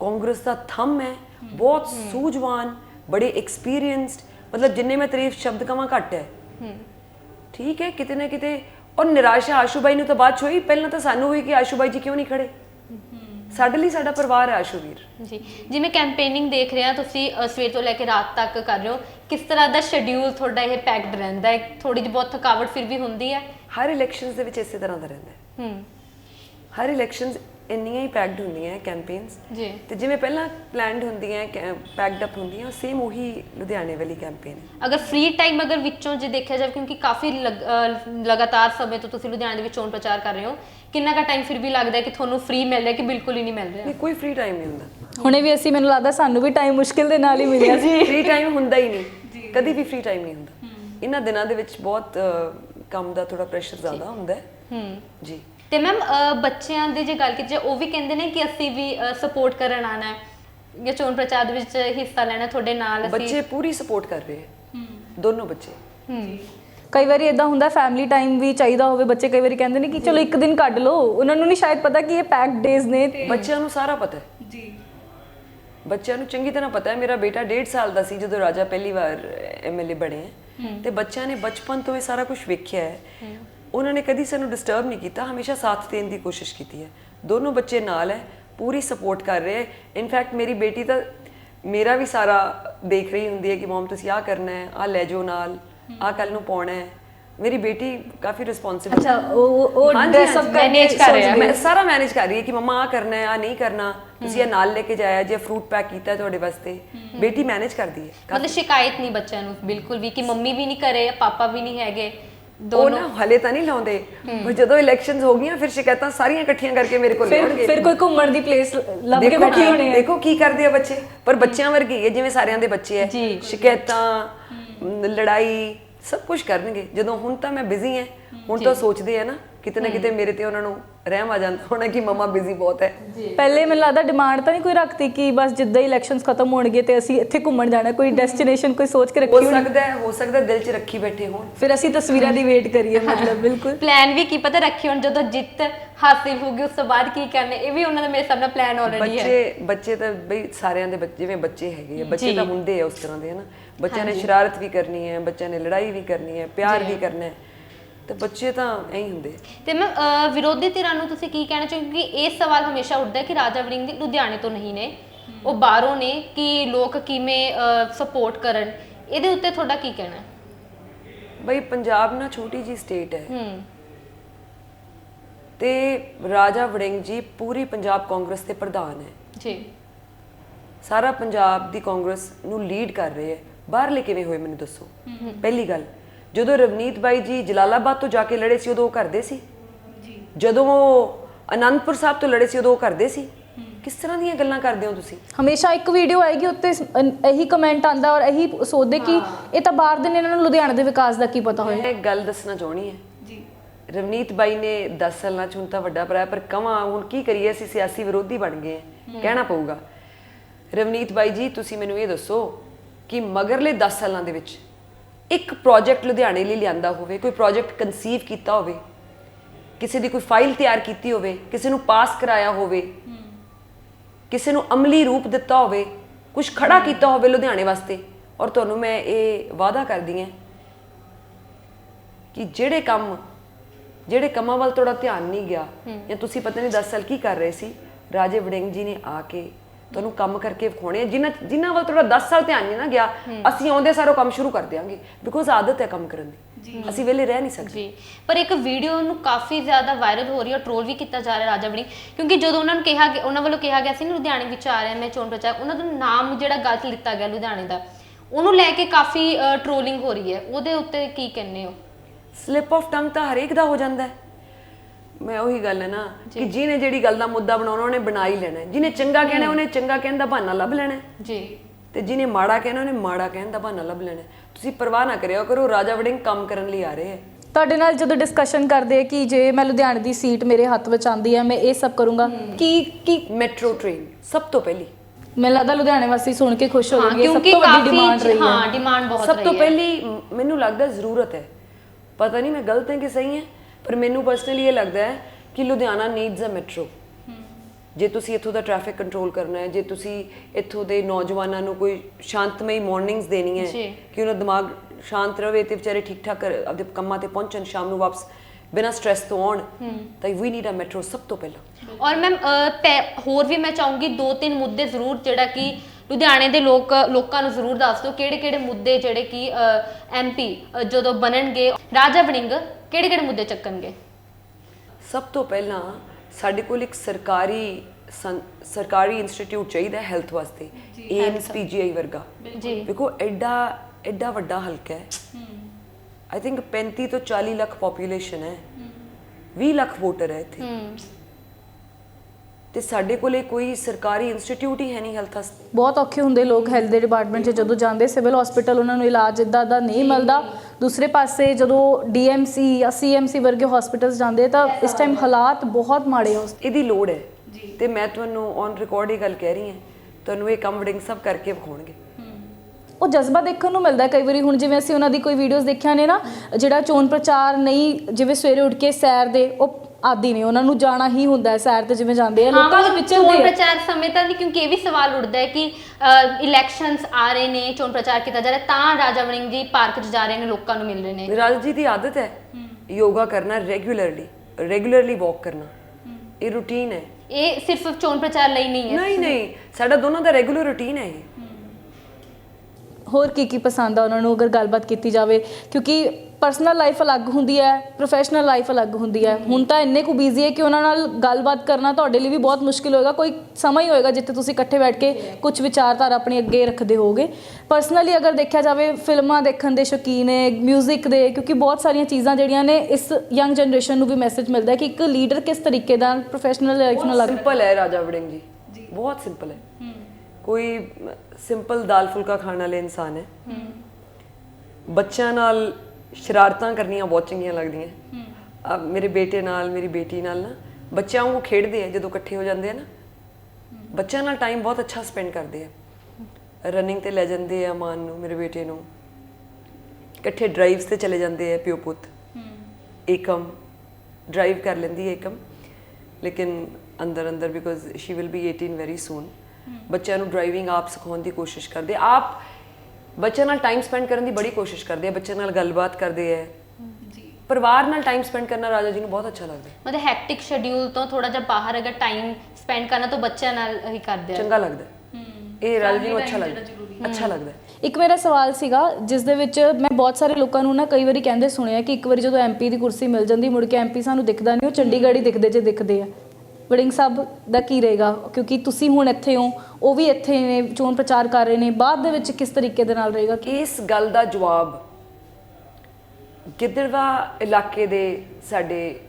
ਕਾਂਗਰਸ ਦਾ ਥੰਮ ਹੈ। ਬਹੁਤ ਸੂਝਵਾਨ ਬੜੇ ਐਕਸਪੀਰੀਅੰਸਡ ਮਤਲਬ ਜਿੰਨੇ ਮੈਂ ਤਾਰੀਫ ਸ਼ਬਦ ਕਵਾਂ ਘੱਟ ਹੈ। ਠੀਕ ਹੈ ਕਿਤੇ ਨਾ ਕਿਤੇ। ਔਰ ਨਿਰਾਸ਼ਾ ਆਸ਼ੂ ਬਾਈ ਨੂੰ ਤਾਂ ਬਾਅਦ 'ਚ ਹੋਈ। ਪਹਿਲਾਂ ਤਾਂ ਸਾਨੂੰ ਹੋਈ ਕਿ ਆਸ਼ੂ ਬਾਈ ਜੀ ਕਿਉਂ ਨਹੀਂ ਖੜੇ? ਸਾਡੇ ਲਈ ਸਾਡਾ ਪਰਿਵਾਰ ਹੈ ਆਸ਼ੂ ਵੀਰ ਜੀ ਜਿਵੇਂ ਕੈਂਪੇਨਿੰਗ ਦੇਖ ਰਹੇ ਆ ਤੁਸੀਂ ਅ, ਸਵੇਰ ਤੋਂ ਲੈ ਕੇ ਰਾਤ ਤੱਕ ਕਰ ਰਹੇ ਹੋ। ਕਿਸ ਤਰ੍ਹਾਂ ਦਾ ਸ਼ਡਿਊਲ ਤੁਹਾਡਾ ਇਹ ਪੈਕਡ ਰਹਿੰਦਾ ਹੈ? ਥੋੜੀ ਜਿਹੀ ਬਹੁਤ ਥਕਾਵਟ ਫਿਰ ਵੀ ਹੁੰਦੀ ਹੈ? ਹਰ ਇਲੈਕਸ਼ਨਸ ਦੇ ਵਿੱਚ ਇਸੇ ਤਰ੍ਹਾਂ ਦਾ ਰਹਿੰਦਾ ਹੈ। ਹੂੰ। ਹਰ ਇਲੈਕਸ਼ਨਸ ਇੰਨੀਆਂ ਹੀ ਪੈਕਡ ਹੁੰਦੀਆਂ ਕੈਂਪੇਨਸ ਜੀ। ਤੇ ਜਿਵੇਂ ਪਹਿਲਾਂ ਪਲਾਨਡ ਹੁੰਦੀਆਂ ਪੈਕਡ ਅਪ ਹੁੰਦੀਆਂ ਸੇਮ ਉਹੀ ਲੁਧਿਆਣੇ ਵਾਲੀ ਕੈਂਪੇਨ ਹੈ। ਅਗਰ ਫ੍ਰੀ ਟਾਈਮ ਅਗਰ ਵਿੱਚੋਂ ਜੇ ਦੇਖਿਆ ਜਾਵੇ ਕਿਉਂਕਿ ਕਾਫੀ ਲਗਾਤਾਰ ਸਮੇਂ ਤੋਂ ਤੁਸੀਂ ਲੁਧਿਆਣੇ ਦੇ ਵਿੱਚ ਚੋਣ ਪ੍ਰਚਾਰ ਕਰ ਰਹੇ ਹੋ ਕਿੰਨਾ ਕਾ ਟਾਈਮ ਫਿਰ ਵੀ ਲੱਗਦਾ ਹੈ ਕਿ ਤੁਹਾਨੂੰ ਫ੍ਰੀ ਮਿਲ ਰਿਹਾ ਕਿ ਬਿਲਕੁਲ ਹੀ ਨਹੀਂ ਮਿਲ ਰਿਹਾ? ਨਹੀਂ ਕੋਈ ਫ੍ਰੀ ਟਾਈਮ ਨਹੀਂ ਹੁੰਦਾ। ਹੁਣੇ ਵੀ ਅਸੀਂ ਮੈਨੂੰ ਲੱਗਦਾ ਸਾਨੂੰ ਵੀ ਟਾਈਮ ਮੁਸ਼ਕਿਲ ਦੇ ਨਾਲ ਹੀ ਮਿਲਿਆ ਸੀ। (laughs) ਫ੍ਰੀ ਟਾਈਮ ਹੁੰਦਾ ਹੀ ਨਹੀਂ। ਕਦੀ ਵੀ ਫ੍ਰੀ ਟਾਈਮ ਨਹੀਂ ਹੁੰਦਾ। ਇਹਨਾਂ ਦਿਨਾਂ ਦੇ ਵਿੱਚ ਬਹੁਤ ਕੰਮ ਦਾ ਥੋੜਾ ਪ੍ਰੈਸ਼ਰ ਜ਼ਿਆਦਾ ਹੁੰਦਾ ਹੈ। ਹੂੰ। ਜੀ। ਤੇ ਮੈਮ ਬੱਚਿਆਂ ਦੀ ਜੇ ਗੱਲ ਕੀਤੀ ਜਾਏ ਉਹ ਵੀ ਕਹਿੰਦੇ ਨੇ ਕਿ ਅਸੀਂ ਵੀ ਸਪੋਰਟ ਕਰਨ ਆਣਾ ਹੈ ਜਾਂ ਚੋਣ ਪ੍ਰਚਾਰ ਦੇ ਵਿੱਚ ਹਿੱਸਾ ਲੈਣਾ ਤੁਹਾਡੇ ਨਾਲ ਅਸੀਂ। ਬੱਚੇ ਪੂਰੀ ਸਪੋਰਟ ਕਰ ਰਹੇ ਹੈ। ਦੋਨੋਂ ਬੱਚੇ। ਹੂੰ। ਕਈ ਵਾਰੀ ਇਦਾਂ ਹੁੰਦਾ ਫੈਮਿਲੀ ਟਾਈਮ ਵੀ ਚਾਹੀਦਾ ਹੋਵੇ ਬੱਚੇ ਕਈ ਵਾਰੀ ਕਹਿੰਦੇ ਨੇ ਕਿ ਚਲੋ ਇੱਕ ਦਿਨ ਕੱਢ ਲਓ। ਉਹਨਾਂ ਨੂੰ ਨਹੀਂ ਸ਼ਾਇਦ ਪਤਾ ਕਿ ਇਹ ਪੈਕਡ ਡੇਜ਼ ਨੇ। ਬੱਚਿਆਂ ਨੂੰ ਸਾਰਾ ਪਤਾ ਹੈ। ਜੀ। ਬੱਚਿਆਂ ਨੂੰ ਚੰਗੀ ਤਰ੍ਹਾਂ ਪਤਾ ਹੈ। ਮੇਰਾ ਬੇਟਾ 1.5 ਸਾਲ ਦਾ ਸੀ ਜਦੋਂ ਰਾਜਾ ਪਹਿਲੀ ਵਾਰ ਐਮਐਲਏ ਬਣੇ ਤੇ ਬੱਚਿਆਂ ਨੇ ਬਚਪਨ ਤੋਂ ਇਹ ਸਾਰਾ ਕੁਝ ਵੇਖਿਆ ਹੈ। ਉਹਨਾਂ ਨੇ ਕਦੀ ਸਾਨੂੰ ਡਿਸਟਰਬ ਨਹੀਂ ਕੀਤਾ ਹਮੇਸ਼ਾ ਸਾਥ ਦੇਣ ਦੀ ਕੋਸ਼ਿਸ਼ ਕੀਤੀ ਹੈ। ਦੋਨੋਂ ਬੱਚੇ ਨਾਲ ਹੈ ਪੂਰੀ ਸਪੋਰਟ ਕਰ ਰਹੇ ਹੈ। ਇਨਫੈਕਟ ਮੇਰੀ ਬੇਟੀ ਤਾਂ ਮੇਰਾ ਵੀ ਸਾਰਾ ਦੇਖ ਰਹੀ ਹੁੰਦੀ ਹੈ ਕਿ ਮਮ ਤੁਸੀਂ ਆਹ ਕਰਨਾ ਹੈ ਆਹ ਲੈ ਜਾਓ ਨਾਲ ਆਹ ਕੱਲ ਨੂੰ ਪਾਉਣਾ ਹੈ। ਮੇਰੀ ਬੇਟੀ ਕਾਫੀ ਰਿਸਪੌਂਸਿਬਲ ਅੱਛਾ ਉਹ ਉਹ ਡਰੈਸ ਅਪ manage ਕਰ ਰਿਹਾ। ਮੈਂ ਸਾਰਾ ਮੈਨੇਜ ਕਰ ਰਹੀ ਹੈ ਕਿ ਮਮਾ ਆ ਕਰਨਾ ਹੈ ਆ ਨਹੀਂ ਕਰਨਾ ਤੁਸੀਂ ਇਹ ਨਾਲ ਲੈ ਕੇ ਜਾਇਆ ਜੇ ਫਰੂਟ ਪੈਕ ਕੀਤਾ ਹੈ ਤੁਹਾਡੇ ਵਾਸਤੇ। ਬੇਟੀ ਮੈਨੇਜ ਕਰਦੀ ਹੈ ਮਤਲਬ ਸ਼ਿਕਾਇਤ ਨਹੀਂ ਬੱਚਿਆਂ ਨੂੰ ਬਿਲਕੁਲ ਵੀ ਕਿ ਮੰਮੀ ਵੀ ਨਹੀਂ ਕਰੇ ਪਾਪਾ ਵੀ ਨਹੀਂ ਹੈਗੇ। ਉਹ ਨਾ ਹਲੇ ਤਾਂ ਨਹੀਂ ਲਾਉਂਦੇ। ਪਰ ਜਦੋਂ ਇਲੈਕਸ਼ਨਸ ਹੋ ਗਈਆਂ ਫਿਰ ਸ਼ਿਕਾਇਤਾਂ ਸਾਰੀਆਂ ਇਕੱਠੀਆਂ ਕਰਕੇ ਮੇਰੇ ਕੋਲ ਲਿਆਉਣਗੇ। ਫਿਰ ਕੋਈ ਘੁੰਮਣ ਦੀ ਪਲੇਸ ਲੱਭ ਕੇ ਬੈਠੇ ਹੋਣੇ ਆ। ਦੇਖੋ ਕੀ ਕਰਦੇ ਆ ਬੱਚੇ। ਪਰ ਬੱਚਿਆਂ ਵਰਗੇ ਹੀ ਜਿਵੇਂ ਸਾਰਿਆਂ ਦੇ ਬੱਚੇ ਜੀ। ਸ਼ਿਕਾਇਤਾਂ ਲੜਾਈ ਸਭ ਕੁਝ ਕਰਨਗੇ। ਜਦੋਂ ਹੁਣ ਤਾਂ ਮੈਂ ਬਿਜ਼ੀ ਹਾਂ ਹੁਣ ਤਾਂ ਸੋਚਦੇ ਆ ਨਾ ਕਿਤੇ ਨਾ ਕਿਤੇ ਮੇਰੇ ਤੇ ਉਹਨਾਂ ਨੂੰ ਰਹਿਮ ਆ ਜਾਂਦਾ ਹੋਣਾ ਕਿ ਮਮਾ ਬਿਜ਼ੀ ਬਹੁਤ ਹੈ। ਪਹਿਲੇ ਮੈਨੂੰ ਲੱਗਦਾ ਡਿਮਾਂਡ ਤਾਂ ਨਹੀਂ ਕੋਈ ਰੱਖਤੀ ਕਿ ਬਸ ਜਿੱਦਾਂ ਇਲੈਕਸ਼ਨਸ ਖਤਮ ਹੋਣਗੇ ਤੇ ਅਸੀਂ ਇੱਥੇ ਘੁੰਮਣ ਜਾਣਾ ਕੋਈ ਡੈਸਟੀਨੇਸ਼ਨ ਕੋਈ ਸੋਚ ਕੇ ਰੱਖੀ ਹੋ ਸਕਦਾ ਹੈ ਹੋ ਸਕਦਾ ਹੈ ਦਿਲ 'ਚ ਰੱਖੀ ਬੈਠੇ ਹੋਣ। ਫਿਰ ਅਸੀਂ ਤਸਵੀਰਾਂ ਦੀ ਵੇਟ ਕਰੀਏ ਮਤਲਬ ਬਿਲਕੁਲ। ਪਲਾਨ ਵੀ ਕੀ ਪਤਾ ਰੱਖੇ ਹੁਣ ਜਦੋਂ ਜਿੱਤ ਹਾਸਿਲ ਹੋਊਗੀ ਉਸ ਤੋਂ ਬਾਅਦ ਕੀ ਕਰਨੇ ਇਹ ਵੀ ਉਹਨਾਂ ਦਾ ਮੇਰੇ ਸਾਹਮਣੇ ਪਲਾਨ ਆਲਰੇਡੀ ਹੈ। ਬੱਚੇ ਬੱਚੇ ਤਾਂ ਬਈ ਸਾਰਿਆਂ ਦੇ ਬੱਚੇ ਜਿਵੇਂ ਬੱਚੇ ਹੈਗੇ ਆ ਬੱਚੇ ਤਾਂ ਹੁੰਦੇ ਆ ਉਸ ਤਰ੍ਹਾਂ ਦੇ ਹਨਾ? ਬੱਚਿਆਂ ਨੇ ਸ਼ਰਾਰਤ ਵੀ ਕਰਨੀ ਹੈ ਬੱਚਿਆਂ ਨੇ ਲੜਾਈ ਵੀ ਕਰਨੀ ਹੈ ਪਿਆਰ ਵੀ ਕਰਨਾ ਹੈ। ਤੇ ਬੱਚੇ ਤਾਂ ਐਂ ਹੀ ਹੁੰਦੇ। ਤੇ ਮੈਂ ਵਿਰੋਧੀ ਧਿਰਾਂ ਨੂੰ ਤੁਸੀਂ ਕੀ ਕਹਿਣਾ ਚਾਹੋਗੇ ਕਿਉਂਕਿ ਇਹ ਸਵਾਲ ਹਮੇਸ਼ਾ ਉੱਠਦਾ ਕਿ ਰਾਜਾ ਵੜਿੰਗ ਦੀ ਲੁਧਿਆਣੇ ਤੋਂ ਨਹੀਂ ਨੇ? ਉਹ ਬਾਹਰੋਂ ਨੇ ਕਿ ਲੋਕ ਕਿਵੇਂ ਸਪੋਰਟ ਕਰਨ? ਇਹਦੇ ਉੱਤੇ ਤੁਹਾਡਾ ਕੀ ਕਹਿਣਾ ਹੈ? ਬਈ ਪੰਜਾਬ ਨਾ ਛੋਟੀ ਜੀ ਸਟੇਟ ਹੈ। ਹੂੰ। ਤੇ ਰਾਜਾ ਵੜਿੰਗ ਜੀ ਪੂਰੀ ਪੰਜਾਬ ਕਾਂਗਰਸ ਦੇ ਪ੍ਰਧਾਨ ਹੈ। ਜੀ। ਸਾਰਾ ਪੰਜਾਬ ਦੀ ਕਾਂਗਰਸ ਨੂੰ ਲੀਡ ਕਰ ਰਹੇ ਹੈ। ਬਾਹਰਲੇ ਕਿਵੇਂ ਹੋਏ ਮੈਨੂੰ ਦੱਸੋ। ਪਹਿਲੀ ਗੱਲ ਜਦੋਂ ਰਵਨੀਤ ਬਾਈ ਜੀ ਜਲਾਲਾਬਾਦ ਤੋਂ ਜਾ ਕੇ ਲੜੇ ਸੀ ਉਦੋਂ ਉਹ ਕਰਦੇ ਸੀ? ਜੀ ਜਦੋਂ ਉਹ ਅਨੰਦਪੁਰ ਸਾਹਿਬ ਤੋਂ ਲੜੇ ਸੀ ਉਦੋਂ ਉਹ ਕਰਦੇ ਸੀ? ਕਿਸ ਤਰ੍ਹਾਂ ਦੀਆਂ ਗੱਲਾਂ ਕਰਦੇ ਹੋ ਤੁਸੀਂ? ਹਮੇਸ਼ਾ ਇੱਕ ਵੀਡੀਓ ਆਏਗੀ ਉੱਤੇ ਸ- ਅਨ- ਇਹੀ ਕਮੈਂਟ ਆਂਦਾ ਔਰ ਇਹੀ ਸੋਚਦੇ ਕਿ ਇਹ ਤਾਂ ਬਾਹਰ ਦੇ ਨੇ ਇਹਨਾਂ ਨੂੰ ਲੁਧਿਆਣਾ ਦੇ ਵਿਕਾਸ ਦਾ ਕੀ ਪਤਾ ਹੋਏ। ਮੈਂ ਇੱਕ ਗੱਲ ਦੱਸਣਾ ਚਾਹਣੀ ਹੈ। ਜੀ। ਰਵਨੀਤ ਬਾਈ ਨੇ 10 ਸਾਲਾਂ ਚ ਹੁਣ ਤਾਂ ਵੱਡਾ ਭਰਾ ਹੈ, ਪਰ ਕਵਾਂ ਹੁਣ ਕੀ ਕਰੀਏ ਅਸੀਂ ਸਿਆਸੀ ਵਿਰੋਧੀ ਬਣ ਗਏ ਹਾਂ। ਕਹਿਣਾ ਪਊਗਾ। ਰਵਨੀਤ ਬਾਈ ਜੀ ਤੁਸੀਂ ਮੈਨੂੰ ਇਹ ਦੱਸੋ ਕਿ ਮਗਰਲੇ 10 ਸਾਲਾਂ ਦੇ ਵਿੱਚ ਇੱਕ ਪ੍ਰੋਜੈਕਟ ਲੁਧਿਆਣੇ ਲਈ ਲਿਆਂਦਾ ਹੋਵੇ ਕੋਈ ਪ੍ਰੋਜੈਕਟ ਕਨਸੀਵ ਕੀਤਾ ਹੋਵੇ ਕਿਸੇ ਦੀ ਕੋਈ ਫਾਈਲ ਤਿਆਰ ਕੀਤੀ ਹੋਵੇ ਕਿਸੇ ਨੂੰ ਪਾਸ ਕਰਾਇਆ ਹੋਵੇ ਕਿਸੇ ਨੂੰ ਅਮਲੀ ਰੂਪ ਦਿੱਤਾ ਹੋਵੇ ਕੁਝ ਖੜਾ ਕੀਤਾ ਹੋਵੇ ਲੁਧਿਆਣੇ ਵਾਸਤੇ ਔਰ ਤੁਹਾਨੂੰ ਮੈਂ ਇਹ ਵਾਅਦਾ ਕਰਦੀ ਹਾਂ ਕਿ ਜਿਹੜੇ ਕੰਮ ਜਿਹੜੇ ਕੰਮਾਂ ਵੱਲ ਤੁਹਾਡਾ ਧਿਆਨ ਨਹੀਂ ਗਿਆ ਜਾਂ ਤੁਸੀਂ ਪਤਾ ਨਹੀਂ 10 ਸਾਲ ਕੀ ਕਰ ਰਹੇ ਸੀ ਰਾਜੇ ਵੜਿੰਗ ਜੀ ਨੇ ਆ ਕੇ ਤੁਹਾਨੂੰ ਕੰਮ ਕਰਕੇ ਵਿਖਾਉਣੇ ਆ। ਜਿਨ੍ਹਾਂ ਜਿਨ੍ਹਾਂ ਵੱਲ ਤੁਹਾਡਾ 10 ਸਾਲ ਧਿਆਨ ਨਹੀਂ ਨਾ ਗਿਆ ਅਸੀਂ ਆਉਂਦੇ ਸਾਰੋ ਕੰਮ ਸ਼ੁਰੂ ਕਰ ਦਿਆਂਗੇ। ਬਿਕੋਜ਼ ਆਦਤ ਹੈ ਕੰਮ ਕਰਨ ਦੀ। ਅਸੀਂ ਵਿਹਲੇ ਰਹਿ ਨਹੀਂ ਸਕਦੇ। ਜੀ। ਪਰ ਇੱਕ ਵੀਡੀਓ ਨੂੰ ਕਾਫੀ ਜ਼ਿਆਦਾ ਵਾਇਰਲ ਹੋ ਰਹੀ ਹੈ ਟ੍ਰੋਲ ਵੀ ਕੀਤਾ ਜਾ ਰਿਹਾ ਰਾਜਾ ਵੜਿੰਗ ਕਿਉਂਕਿ ਜਦੋਂ ਉਹਨਾਂ ਨੂੰ ਕਿਹਾ ਗਿਆ ਉਹਨਾਂ ਵੱਲੋਂ ਕਿਹਾ ਗਿਆ ਸੀ ਨਾ ਲੁਧਿਆਣੇ ਵਿੱਚ ਆ ਰਿਹਾ ਮੈਂ ਚੋਣ ਪ੍ਰਚਾਰ। ਉਹਨਾਂ ਦਾ ਨਾਮ ਜਿਹੜਾ ਗਲਤ ਲਿੱਤਾ ਗਿਆ ਲੁਧਿਆਣੇ ਦਾ। ਉਹਨੂੰ ਲੈ ਕੇ ਕਾਫੀ ਟ੍ਰੋਲਿੰਗ ਹੋ ਰਹੀ ਹੈ। ਉਹਦੇ ਉੱਤੇ ਕੀ ਕਹਿੰਦੇ ਹੋ? ਸਲਿਪ ਆਫ ਟੰਗ ਤਾਂ ਹਰੇਕ ਦਾ ਹੋ ਜਾਂਦਾ ਹੈ। ਮੈਂ ਉਹੀ ਗੱਲ ਹੈ ਨਾ ਕਿ ਜਿਹਨੇ ਜਿਹੜੀ ਗੱਲ ਦਾ ਮੁੱਦਾ ਬਣਾਉਣਾ ਉਹਨੇ ਬਣਾ ਹੀ ਲੈਣਾ ਹੈ। ਜਿਹਨੇ ਚੰਗਾ ਕਹਿਣਾ ਉਹਨੇ ਚੰਗਾ ਕਹਿਣ ਦਾ ਬਹਾਨਾ ਲੱਭ ਲੈਣਾ ਹੈ। ਜੀ। ਤੇ ਜਿਹਨੇ ਮਾੜਾ ਕਹਿਣਾ ਉਹਨੇ ਮਾੜਾ ਕਹਿਣ ਦਾ ਬਹਾਨਾ ਲੱਭ ਲੈਣਾ ਹੈ। ਤੁਸੀਂ ਪਰਵਾਹ ਨਾ ਕਰਿਓ ਕਰੋ ਰਾਜਾ ਵੜਿੰਗ ਕੰਮ ਕਰਨ ਲਈ ਆ ਰਹੇ ਹੈ। ਤੁਹਾਡੇ ਨਾਲ ਜਦੋਂ ਡਿਸਕਸ਼ਨ ਕਰਦੇ ਆ ਕਿ ਜੇ ਮੈਂ ਲੁਧਿਆਣੇ ਦੀ ਸੀਟ ਮੇਰੇ ਹੱਥ ਵਿੱਚ ਆਂਦੀ ਹੈ ਮੈਂ ਇਹ ਸਭ ਕਰੂੰਗਾ ਕੀ ਕੀ ਮੈਟਰੋ ਟ੍ਰੇਨ ਸਭ ਤੋਂ ਪਹਿਲੀ। ਮੈਨੂੰ ਲੱਗਦਾ ਲੁਧਿਆਣੇ ਵਾਸੀ ਸੁਣ ਕੇ ਖੁਸ਼ ਹੋ ਜਾਣਗੇ ਸਭ ਤੋਂ ਵੱਡੀ ਡਿਮਾਂਡ ਰਹੀ ਹਾਂ। ਹੈ ਡਿਮਾਂਡ ਬਹੁਤ ਸਭ ਤੋਂ ਰਹੀ ਹੈ। ਪਹਿਲੀ ਮ- ਮੈਨੂੰ ਲੱਗਦਾ ਜ਼ਰੂਰਤ ਹੈ। ਪਤਾ ਨਹੀਂ ਮੈਂ ਗਲਤ ਹਾਂ ਕਿ ਸਹੀ ਹੈ। ਪਰ ਮੈਨੂੰ ਪਰਸਨਲੀ ਇਹ ਲੱਗਦਾ ਹੈ ਕਿ ਲੁਧਿਆਣਾ ਨੀਡਸ ਅ ਮੈਟਰੋ ਜੇ ਤੁਸੀਂ ਇੱਥੋਂ ਦਾ ਟ੍ਰੈਫਿਕ ਕੰਟਰੋਲ ਕਰਨਾ ਹੈ ਜੇ ਤੁਸੀਂ ਇੱਥੋਂ ਦੇ ਨੌਜਵਾਨਾਂ ਨੂੰ ਕੋਈ ਸ਼ਾਂਤਮਈ ਮਾਰਨਿੰਗਸ ਦੇਣੀ ਹੈ। ਕਿ ਉਹਨਾਂ ਦਾ ਦਿਮਾਗ ਸ਼ਾਂਤ ਰਵੇ ਤੇ ਵਿਚਾਰੇ ਠੀਕ ਠਾਕ ਆਪਦੇ ਕੰਮਾਂ ਤੇ ਪਹੁੰਚਣ ਸ਼ਾਮ ਨੂੰ ਵਾਪਸ ਬਿਨਾਂ ਸਟ੍ਰੈਸ ਤੋਂ ਆਉਣ ਤਾਂ ਵੀ ਨੀਡ ਅ ਮੈਟਰੋ ਸਭ ਤੋਂ ਪਹਿਲਾਂ। ਔਰ ਮੈਮ ਹੋਰ ਵੀ ਮੈਂ ਚਾਹੂੰਗੀ ਦੋ ਤਿੰਨ ਮੁੱਦੇ ਜ਼ਰੂਰ ਜਿਹੜਾ ਕਿ ਲੁਧਿਆਣੇ ਦੇ ਲੋਕ ਲੋਕਾਂ ਨੂੰ ਜ਼ਰੂਰ ਦੱਸ ਦਿਓ ਕਿਹੜੇ ਕਿਹੜੇ ਮੁੱਦੇ ਜਿਹੜੇ ਕਿ ਐਮਪੀ ਜਦੋਂ ਬਣਨਗੇ। ਰਾਜਾ ਵੜਿੰਗ ਕਿਹੜੇ ਕਿਹੜੇ ਮੁੱਦੇ ਚੱਕਣਗੇ? ਸਭ ਤੋਂ ਪਹਿਲਾਂ ਸਾਡੇ ਕੋਲ ਇੱਕ ਸਰਕਾਰੀ ਸਰਕਾਰੀ ਇੰਸਟੀਚਿਊਟ ਚਾਹੀਦਾ ਹੈਲਥ ਵਾਸਤੇ ਏਮਸ ਪੀਜੀਆਈ ਵਰਗਾ। ਜੀ। ਦੇਖੋ ਐਡਾ ਐਡਾ ਵੱਡਾ ਹਲਕਾ ਹੈ। ਆਈ ਥਿੰਕ 35 ਤੋਂ 40 ਲੱਖ ਪੋਪੂਲੇਸ਼ਨ ਹੈ। 20 ਲੱਖ ਵੋਟਰ ਹੈ ਇੱਥੇ। ਤੇ ਸਾਡੇ ਕੋਲੇ ਕੋਈ ਸਰਕਾਰੀ ਇੰਸਟੀਚਿਊਟ ਹੀ ਹੈ ਨਹੀਂ ਹੈਲਥ ਵਾਸਤੇ। ਬਹੁਤ ਔਖੇ ਹੁੰਦੇ ਲੋਕ ਹੈਲਥ ਦੇ ਡਿਪਾਰਟਮੈਂਟ 'ਚ ਜਦੋਂ ਜਾਂਦੇ ਸਿਵਲ ਹਸਪੀਟਲ ਉਹਨਾਂ ਨੂੰ ਇਲਾਜ ਇਦਾਂ ਦਾ ਨਹੀਂ ਮਿਲਦਾ। ਦੂਸਰੇ ਪਾਸੇ ਜਦੋਂ ਡੀਐਮਸੀ ਜਾਂ ਸੀਐਮਸੀ ਵਰਗੇ ਹਸਪੀਟਲਸ ਜਾਂਦੇ ਤਾਂ ਇਸ ਟਾਈਮ ਹਾਲਾਤ ਬਹੁਤ ਮਾੜੇ ਉਸ ਇਹਦੀ ਲੋੜ ਹੈ। ਤੇ ਮੈਂ ਤੁਹਾਨੂੰ ਔਨ ਰਿਕਾਰਡ ਇਹ ਗੱਲ ਕਹਿ ਰਹੀ ਹਾਂ ਤੁਹਾਨੂੰ ਇਹ ਕੰਮ ਸਭ ਕਰਕੇ ਵਿਖਾਉਣਗੇ। ਉਹ ਜਜ਼ਬਾ ਦੇਖਣ ਨੂੰ ਮਿਲਦਾ ਹੈ ਕਈ ਵਾਰੀ। ਹੁਣ ਜਿਵੇਂ ਅਸੀਂ ਉਹਨਾਂ ਦੀ ਕੋਈ ਵੀਡੀਓਜ਼ ਦੇਖਿਆ ਨੇ ਨਾ ਜਿਹੜਾ ਚੋਣ ਪ੍ਰਚਾਰ ਨਹੀਂ ਜਿਵੇਂ ਸਵੇਰੇ ਉੱਠ ਕੇ ਸੈਰ ਦੇ ਉਹ ਆਦੀ ਨੇ ਉਹਨਾਂ ਨੂੰ ਜਾਣਾ ਹੀ ਹੁੰਦਾ ਹੈ ਸੈਰ ਤੇ ਜਿਵੇਂ ਜਾਂਦੇ ਆ ਲੋਕਾਂ ਦੇ ਪਿੱਛੇ ਚੋਣ ਹੁੰਦੇ ਆ। ਪ੍ਰਚਾਰ ਸਮੇਂ ਤਾਂ ਨਹੀਂ ਕਿਉਂਕਿ ਇਹ ਵੀ ਸਵਾਲ ਉੱਠਦਾ ਹੈ ਕਿ ਇਲੈਕਸ਼ਨਸ ਆ ਰਹੇ ਨੇ ਚੋਣ ਪ੍ਰਚਾਰ ਕੀਤਾ ਜਾ ਰਿਹਾ ਤਾਂ ਰਾਜਾ ਵੜਿੰਗ ਜੀ ਪਾਰਕ 'ਚ ਜਾ ਰਹੇ ਨੇ ਲੋਕਾਂ ਨੂੰ ਮਿਲ ਰਹੇ ਨੇ। ਰਾਜ ਜੀ ਦੀ ਆਦਤ ਹੈ ਯੋਗਾ ਕਰਨਾ ਰੈਗੂਲਰਲੀ ਰੈਗੂਲਰਲੀ ਵਾਕ ਕਰਨਾ। ਇਹ ਰੂਟੀਨ ਹੈ। ਇਹ ਸਿਰਫ ਚੋਣ ਪ੍ਰਚਾਰ ਲਈ ਨਹੀਂ ਹੈ। ਨਹੀਂ ਨਹੀਂ ਸਾਡਾ ਦੋਨਾਂ ਦਾ ਰੈਗੂਲਰ ਰੂਟੀਨ ਹੈ ਇਹ। ਹੋਰ ਕੀ ਕੀ ਪਸੰਦ ਆ ਉਹਨਾਂ ਨੂੰ ਅਗਰ ਗੱਲਬਾਤ ਕੀਤੀ ਜਾਵੇ ਕਿਉਂਕਿ ਪਰਸਨਲ ਲਾਈਫ ਅਲੱਗ ਹੁੰਦੀ ਹੈ ਪ੍ਰੋਫੈਸ਼ਨਲ ਲਾਈਫ ਅਲੱਗ ਹੁੰਦੀ ਹੈ। ਹੁਣ ਤਾਂ ਇੰਨੇ ਕੁ ਬਿਜ਼ੀ ਹੈ ਕਿ ਉਹਨਾਂ ਨਾਲ ਗੱਲਬਾਤ ਕਰਨਾ ਤੁਹਾਡੇ ਲਈ ਵੀ ਬਹੁਤ ਮੁਸ਼ਕਿਲ ਹੋਏਗਾ। ਕੋਈ ਸਮਾਂ ਹੀ ਹੋਏਗਾ ਜਿੱਥੇ ਤੁਸੀਂ ਇਕੱਠੇ ਬੈਠ ਕੇ ਕੁਝ ਵਿਚਾਰਧਾਰਾ ਆਪਣੀ ਅੱਗੇ ਰੱਖਦੇ ਹੋਗੇ ਪਰਸਨਲੀ ਅਗਰ ਦੇਖਿਆ ਜਾਵੇ ਫਿਲਮਾਂ ਦੇਖਣ ਦੇ ਸ਼ੌਕੀਨ ਨੇ 뮤직 ਦੇ ਕਿਉਂਕਿ ਬਹੁਤ ਸਾਰੀਆਂ ਚੀਜ਼ਾਂ ਜਿਹੜੀਆਂ ਨੇ ਇਸ ਯੰਗ ਜਨਰੇਸ਼ਨ ਨੂੰ ਵੀ ਮੈਸੇਜ ਮਿਲਦਾ ਹੈ ਕਿ ਇੱਕ ਲੀਡਰ ਕਿਸ ਤਰੀਕੇ ਦਾ ਪ੍ਰੋਫੈਸ਼ਨਲ ਲਾਈਫ ਨਾਲ ਸਿੰਪਲ ਹੈ ਰਾਜਾ ਵੜਿੰਗ ਜੀ। ਬਹੁਤ ਸਿੰਪਲ ਹੈ। ਕੋਈ ਸਿੰਪਲ ਦਾਲ ਫੁਲਕਾ ਖਾਣ ਵਾਲੇ ਇਨਸਾਨ ਹੈ। ਬੱਚਿਆਂ ਨਾਲ ਸ਼ਰਾਰਤਾਂ ਕਰਨੀਆਂ ਬਹੁਤ ਚੰਗੀਆਂ ਲੱਗਦੀਆਂ। ਆ ਮੇਰੇ ਬੇਟੇ ਨਾਲ ਮੇਰੀ ਬੇਟੀ ਨਾਲ ਨਾ ਬੱਚਿਆਂ ਵਾਂਗੂ ਖੇਡਦੇ ਆ ਜਦੋਂ ਇਕੱਠੇ ਹੋ ਜਾਂਦੇ ਆ ਨਾ। ਬੱਚਿਆਂ ਨਾਲ ਟਾਈਮ ਬਹੁਤ ਅੱਛਾ ਸਪੈਂਡ ਕਰਦੇ ਆ। ਰਨਿੰਗ ਤੇ ਲੈ ਜਾਂਦੇ ਆ ਮਾਨ ਨੂੰ ਮੇਰੇ ਬੇਟੇ ਨੂੰ। ਇਕੱਠੇ ਡਰਾਈਵਸ ਤੇ ਚਲੇ ਜਾਂਦੇ ਆ ਪਿਓ ਪੁੱਤ। ਏਕਮ ਡਰਾਈਵ ਕਰ ਲੈਂਦੀ ਹੈ ਏਕਮ। ਲੇਕਿਨ ਅੰਦਰ ਅੰਦਰ because she will be 18 very soon ਬੱਚਿਆਂ ਨੂੰ ਡਰਾਈਵਿੰਗ ਆਪ ਸਿਖਾਉਣ ਦੀ ਕੋਸ਼ਿਸ਼ ਕਰਦੇ। ਆਪ ਬੱਚਿਆਂ ਨਾਲ ਟਾਈਮ ਸਪੈਂਡ ਕਰਨ ਦੀ ਬੜੀ ਕੋਸ਼ਿਸ਼ ਕਰਦੇ ਆ ਬੱਚਿਆਂ ਨਾਲ ਗੱਲਬਾਤ ਕਰਦੇ ਆ ਜੀ ਪਰਿਵਾਰ ਨਾਲ ਟਾਈਮ ਸਪੈਂਡ ਕਰਨਾ ਰਾਜਾ ਜੀ ਨੂੰ ਬਹੁਤ ਅੱਛਾ ਲੱਗਦਾ। ਮਤਲਬ ਹੈਕਟਿਕ ਸ਼ਡਿਊਲ ਤੋਂ ਥੋੜਾ ਜਿਹਾ ਬਾਹਰ ਅਗਰ ਟਾਈਮ ਸਪੈਂਡ ਕਰਨਾ ਤਾਂ ਬੱਚਿਆਂ ਨਾਲ ਹੀ ਕਰਦੇ ਆ ਚੰਗਾ ਲੱਗਦਾ ਹੈ। ਇਹ ਰਾਜਾ ਜੀ ਨੂੰ ਅੱਛਾ ਲੱਗਦਾ। ਅੱਛਾ ਲੱਗਦਾ। ਇੱਕ ਮੇਰਾ ਸਵਾਲ ਸੀਗਾ ਜਿਸ ਦੇ ਵਿੱਚ ਮੈਂ ਬਹੁਤ ਸਾਰੇ ਲੋਕਾਂ ਨੂੰ ਨਾ ਕਈ ਵਾਰੀ ਕਹਿੰਦੇ ਸੁਣਿਆ ਕਿ ਇੱਕ ਵਾਰੀ ਜਦੋਂ ਐਮਪੀ ਦੀ ਕੁਰਸੀ ਮਿਲ ਜਾਂਦੀ ਮੁੜ ਕੇ ਐਮਪੀ ਸਾਨੂੰ ਦਿਖਦਾ ਨਹੀਂ ਉਹ ਚੰਡੀਗੜ੍ਹ ਹੀ ਦਿਖਦੇ ਜੇ ਦਿਖਦੇ ਆ ਵੜਿੰਗ ਸਾਹਿਬ ਦਾ ਕੀ ਰਹੇਗਾ? ਕਿਉਂਕਿ ਤੁਸੀਂ ਹੁਣ ਇੱਥੇ ਹੋ ਉਹ ਵੀ ਇੱਥੇ ਨੇ ਚੋਣ ਪ੍ਰਚਾਰ ਕਰ ਰਹੇ ਨੇ। ਬਾਅਦ ਦੇ ਵਿੱਚ ਕਿਸ ਤਰੀਕੇ ਦੇ ਨਾਲ ਰਹੇਗਾ? ਇਸ ਗੱਲ ਦਾ ਜਵਾਬ ਗਿੱਦੜਵਾ ਇਲਾਕੇ ਦੇ ਸਾਡੇ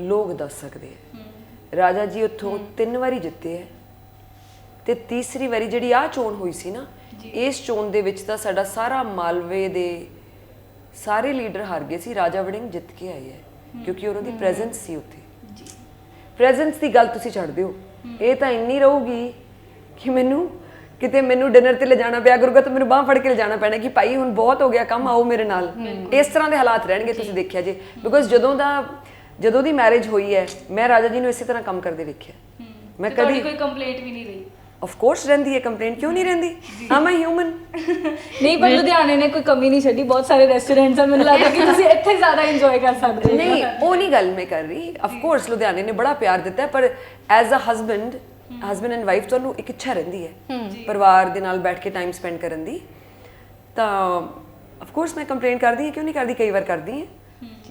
ਲੋਕ ਦੱਸ ਸਕਦੇ ਆ। ਰਾਜਾ ਜੀ ਉੱਥੋਂ ਤਿੰਨ ਵਾਰੀ ਜਿੱਤੇ ਹੈ ਤੇ ਤੀਸਰੀ ਵਾਰੀ ਜਿਹੜੀ ਆ ਚੋਣ ਹੋਈ ਸੀ ਨਾ ਇਸ ਚੋਣ ਦੇ ਵਿੱਚ ਤਾਂ ਸਾਡਾ ਸਾਰਾ ਮਾਲਵੇ ਦੇ ਸਾਰੇ ਲੀਡਰ ਹਾਰ ਗਏ ਸੀ। ਰਾਜਾ ਵੜਿੰਗ ਜਿੱਤ ਕੇ ਆਏ ਹੈ। ਕਿਉਂਕਿ ਉਹਨਾਂ ਦੀ ਪ੍ਰੈਜ਼ੈਂਸ ਸੀ ਉੱਥੇ। ਪ੍ਰੈਜ਼ੈਂਸ ਦੀ ਗੱਲ ਤੁਸੀਂ ਛੱਡ ਦਿਓ। ਇਹ ਤਾਂ ਇੰਨੀ ਰਹੂਗੀ ਕਿ ਮੈਨੂੰ ਕਿਤੇ ਮੈਨੂੰ ਡਿਨਰ ਤੇ ਲੈ ਜਾਣਾ ਪਿਆ ਕਰੂਗਾ ਤਾਂ ਮੈਨੂੰ ਬਾਹ ਫੜ ਕੇ ਲੈ ਜਾਣਾ ਪੈਣਾ ਕਿ ਭਾਈ ਹੁਣ ਬਹੁਤ ਹੋ ਗਿਆ ਕੰਮ ਆਓ ਮੇਰੇ ਨਾਲ। ਇਸ ਤਰ੍ਹਾਂ ਦੇ ਹਾਲਾਤ ਰਹਿਣਗੇ ਤੁਸੀਂ ਦੇਖਿਆ ਜੇ। ਬਿਕੋਜ਼ ਜਦੋਂ ਦਾ ਜਦੋਂ ਦੀ ਮੈਰਿਜ ਹੋਈ ਹੈ ਮੈਂ ਰਾਜਾ ਜੀ ਨੂੰ ਇਸੇ ਤਰ੍ਹਾਂ ਕੰਮ ਕਰਦੇ ਵੇਖਿਆ। ਮੈਂ ਕਦੀ ਕੋਈ ਕੰਪਲੇਂਟ ਵੀ ਨਹੀਂ ਰਹੀ। ਆਫ ਕੋਰਸ ਰਹਿੰਦੀ ਹੈ ਕੰਪਲੇਂਟ ਕਿਉਂ ਨਹੀਂ ਰਹਿੰਦੀ? ਆਮ ਅ ਹਿਊਮਨ ਨਹੀਂ ਪਰ ਲੁਧਿਆਣੇ ਨੇ ਕੋਈ ਕਮੀ ਨਹੀਂ ਛੱਡੀ। ਬਹੁਤ ਸਾਰੇ ਰੈਸਟੋਰੈਂਟਸ ਆ ਮੈਨੂੰ ਲੱਗਦਾ ਕਿ ਤੁਸੀਂ ਇੱਥੇ ਜ਼ਿਆਦਾ ਇੰਜੋਏ ਕਰ ਸਕਦੇ ਹੋ। ਨਹੀਂ ਉਹ ਨਹੀਂ ਗੱਲ ਮੈਂ ਕਰ ਰਹੀ। ਆਫ ਕੋਰਸ ਲੁਧਿਆਣੇ ਨੇ ਬੜਾ ਪਿਆਰ ਦਿੱਤਾ ਪਰ as a husband husband and wife ਤੁਹਾਨੂੰ ਇੱਕ ਇੱਛਾ ਰਹਿੰਦੀ ਹੈ ਪਰਿਵਾਰ ਦੇ ਨਾਲ ਬੈਠ ਕੇ ਟਾਈਮ ਸਪੈਂਡ ਕਰਨ ਦੀ। ਤਾਂ ਆਫ ਕੋਰਸ ਮੈਂ ਕੰਪਲੇਨ ਕਰਦੀ ਹਾਂ ਕਿਉਂ ਨਹੀਂ ਕਰਦੀ? ਕਈ ਵਾਰ ਕਰਦੀ ਹਾਂ।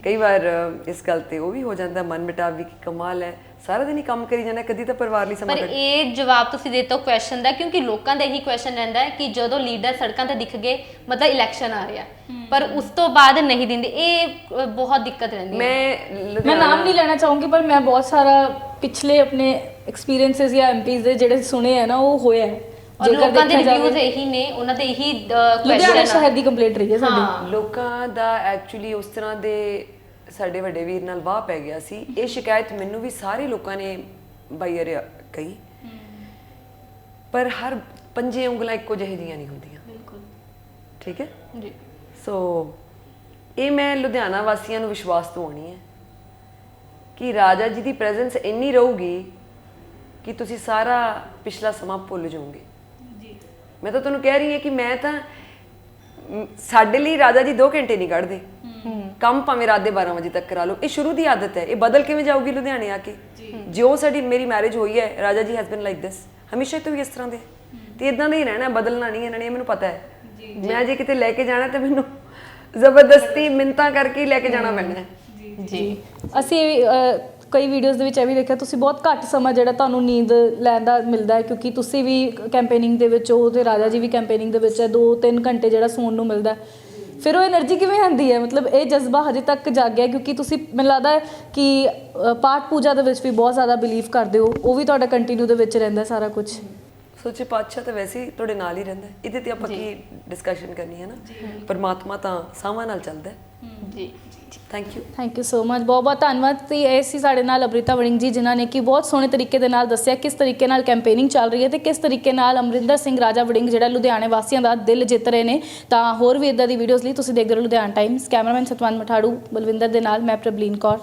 ਕਈ ਵਾਰ ਇਸ ਗੱਲ ਤੇ ਉਹ ਵੀ ਹੋ ਜਾਂਦਾ ਮਨ ਮਿਟਾਵ ਵੀ ਕਿ ਕਮਾਲ ਹੈ। ਸਾਰਾ ਦਿਨ ਹੀ ਕੰਮ ਕਰੀ ਜਾਂਦਾ ਕਦੀ ਤਾਂ ਪਰਿਵਾਰ ਲਈ ਸਮਾਂ ਪਰ ਇਹ ਜਵਾਬ ਤੁਸੀਂ ਦਿੱਤਾ ਕੁਐਸਚਨ ਦਾ ਕਿਉਂਕਿ ਲੋਕਾਂ ਦਾ ਇਹੀ ਕੁਐਸਚਨ ਰਹਿੰਦਾ ਹੈ ਕਿ ਜਦੋਂ ਲੀਡਰ ਸੜਕਾਂ ਤੇ ਦਿਖ ਗਏ ਮਤਲਬ ਇਲੈਕਸ਼ਨ ਆ ਰਿਹਾ। ਪਰ ਉਸ ਤੋਂ ਬਾਅਦ ਨਹੀਂ ਦਿੰਦੇ। ਇਹ ਬਹੁਤ ਦਿੱਕਤ ਰਹਿੰਦੀ ਹੈ। ਮੈਂ ਮੈਂ ਨਾਮ ਨਹੀਂ ਲੈਣਾ ਚਾਹੂੰਗੀ ਪਰ ਮੈਂ ਬਹੁਤ ਸਾਰਾ ਪਿਛਲੇ ਆਪਣੇ ਐਕਸਪੀਰੀਐਂਸਸ ਜਾਂ ਐਮਪੀਜ਼ ਦੇ ਜਿਹੜੇ ਸੁਣੇ ਆ ਨਾ ਉਹ ਹੋਇਆ ਹੈ ਔਰ ਜੇਕਰ ਲੋਕਾਂ ਦੇ ਦੇਖਿਆ ਰਿਵਿਊਜ਼ ਜਾਵੇ, ਇਹੀ ਨੇ ਉਹਨਾਂ ਦੇ ਇਹੀ ਲੁਧਿਆਣਾ ਕੁਐਸਚਨ ਸ਼ਹਿਰ ਦੀ ਕੰਪਲੇਂਟ ਰਹੀ ਹੈ ਸਾਡੀ। ਹਾਂ। ਲੋਕਾਂ ਦਾ ਐਕਚੁਅਲੀ ਉਸ ਤਰ੍ਹਾਂ ਦੇ ਸਾਡੇ ਵੱਡੇ ਵੀਰ ਨਾਲ ਵਾਹ ਪੈ ਗਿਆ ਸੀ। ਇਹ ਸ਼ਿਕਾਇਤ ਮੈਨੂੰ ਵੀ ਸਾਰੇ ਲੋਕਾਂ ਨੇ ਬਾਈ ਅਰੇ ਕਹੀ। ਪਰ ਹਰ ਪੰਜੇ ਉਂਗਲਾਂ ਇੱਕੋ ਜਿਹੇ ਜੀਆਂ ਨਹੀਂ ਹੁੰਦੀਆਂ। ਬਿਲਕੁਲ। ਠੀਕ ਹੈ? ਜੀ। ਸੋ ਇਹ ਮੈਂ ਲੁਧਿਆਣਾ ਵਾਸੀਆਂ ਨੂੰ ਵਿਸ਼ਵਾਸ ਦਿਵਾਉਣੀ ਹੈ ਕਿ ਰਾਜਾ ਜੀ ਦੀ ਪ੍ਰੈਜ਼ੈਂਸ ਇੰਨੀ ਰਹੂਗੀ ਕਿ ਤੁਸੀਂ ਸਾਰਾ ਪਿਛਲਾ ਸਮਾਂ ਭੁੱਲ ਜਾਓਗੇ। ਮੈਂ ਤਾਂ ਤੁਹਾਨੂੰ ਕਹਿ ਰਹੀ ਹਾਂ ਕਿ ਮੈਂ ਤਾਂ ਸਾਡੇ ਲਈ ਰਾਜਾ ਜੀ 2 ਘੰਟੇ ਨਹੀਂ ਕੱਢਦੇ। ਕੰਮ ਭਾਵੇਂ ਰਾਤ ਦੇ 12 ਵਜੇ ਤੱਕ ਕਰਾ ਲਓ। ਇਹ ਸ਼ੁਰੂ ਦੀ ਆਦਤ ਹੈ। ਇਹ ਬਦਲ ਕਿਵੇਂ ਜਾਊਗੀ ਲੁਧਿਆਣੇ ਆ ਕੇ? ਜਿਉਂ ਸਾਡੀ ਮੇਰੀ ਮੈਰਿਜ ਹੋਈ ਹੈ ਰਾਜਾ ਜੀ ਹੈਜ਼ ਬੀਨ ਲਾਈਕ ਦਿਸ ਹਮੇਸ਼ਾ ਤੋਂ ਵੀ ਇਸ ਤਰ੍ਹਾਂ ਦੇ। ਤੇ ਇਦਾਂ ਦਾ ਹੀ ਰਹਿਣਾ ਬਦਲਣਾ ਨਹੀਂ ਇਹਨਾਂ ਨੇ ਇਹ ਮੈਨੂੰ ਪਤਾ ਹੈ। ਮੈਂ ਜੇ ਕਿਤੇ ਲੈ ਕੇ ਜਾਣਾ ਤੇ ਮੈਨੂੰ ਜ਼ਬਰਦਸਤੀ ਮਿੰਤਾ ਕਰਕੇ ਹੀ ਲੈ ਕੇ ਜਾਣਾ ਪੈਣਾ ਹੈ। ਜੀ। ਅਸੀਂ ਕਈ ਵੀਡੀਓਜ਼ ਦੇ ਵਿੱਚ ਇਹ ਵੀ ਦੇਖਿਆ, ਤੁਸੀਂ ਬਹੁਤ ਘੱਟ ਸਮਾਂ ਜਿਹੜਾ ਤੁਹਾਨੂੰ ਨੀਂਦ ਲੈਣ ਦਾ ਮਿਲਦਾ ਹੈ, ਕਿਉਂਕਿ ਤੁਸੀਂ ਵੀ ਕੈਂਪੇਨਿੰਗ ਦੇ ਵਿੱਚ ਹੋ ਤੇ ਰਾਜਾ ਜੀ ਵੀ ਕੈਂਪੇਨਿੰਗ ਦੇ ਵਿੱਚ ਹੈ 2-3 ਘੰਟੇ ਜਿਹੜਾ ਸੌਣ ਨੂੰ ਮਿਲਦਾ ਫਿਰ ਉਹ એનર્ਜੀ ਕਿਵੇਂ ਆਂਦੀ ਹੈ? ਮਤਲਬ ਇਹ ਜਜ਼ਬਾ ਹਜੇ ਤੱਕ ਜਾਗਿਆ ਕਿਉਂਕਿ ਤੁਸੀਂ, ਮੈਨੂੰ ਲੱਗਦਾ ਕਿ ਪਾਠ ਪੂਜਾ ਦੇ ਵਿੱਚ ਵੀ ਬਹੁਤ ਜ਼ਿਆਦਾ ਬਿਲੀਵ ਕਰਦੇ ਹੋ, ਉਹ ਵੀ ਤੁਹਾਡਾ ਕੰਟੀਨਿਊ ਦੇ ਵਿੱਚ ਰਹਿੰਦਾ ਸਾਰਾ ਕੁਝ ਸੋਚੇ ਪਾਤਸ਼ਾਹ ਤਾਂ ਵੈਸੇ ਹੀ ਤੁਹਾਡੇ ਨਾਲ ਹੀ ਰਹਿੰਦਾ ਹੈ। ਇਹਦੇ ਤੇ ਆਪਾਂ ਕੀ ਡਿਸਕਸ਼ਨ ਕਰਨੀ ਹੈ ਨਾ? ਪਰਮਾਤਮਾ ਤਾਂ ਸਾਵਾਂ ਨਾਲ ਚੱਲਦਾ ਹੈ। ਜੀ thank you thank you so much ਬਹੁਤ ਬਹੁਤ ਧੰਨਵਾਦ ਤੇ ਇਹ ਸੀ ਸਾਡੇ ਨਾਲ ਅਮ੍ਰਿਤਾ ਵੜਿੰਗ ਜੀ ਜਿਨ੍ਹਾਂ ਨੇ ਕਿ ਬਹੁਤ ਸੋਹਣੇ ਤਰੀਕੇ ਦੇ ਨਾਲ ਦੱਸਿਆ ਕਿਸ ਤਰੀਕੇ ਨਾਲ ਕੈਂਪੇਨਿੰਗ ਚੱਲ ਰਹੀ ਹੈ ਤੇ ਕਿਸ ਤਰੀਕੇ ਨਾਲ ਅਮਰਿੰਦਰ ਸਿੰਘ ਰਾਜਾ ਵੜਿੰਗ ਜਿਹੜਾ ਲੁਧਿਆਣੇ ਵਾਸੀਆਂ ਦਾ ਦਿਲ ਜਿੱਤ ਰਹੇ ਨੇ। ਤਾਂ ਹੋਰ ਵੀ ਇਦਾਂ ਦੀ ਵੀਡੀਓਜ਼ ਲਈ ਤੁਸੀਂ ਦੇਖਦੇ ਰਹੋ ਲੁਧਿਆਣਾ ਟਾਈਮਸ ਕੈਮਰਾਮੈਨ ਸਤਵੰਤ ਮਠਾੜੂ ਬਲਵਿੰਦਰ ਦੇ ਨਾਲ ਮੈਂ ਪ੍ਰਬਲੀਨ ਕੌਰ।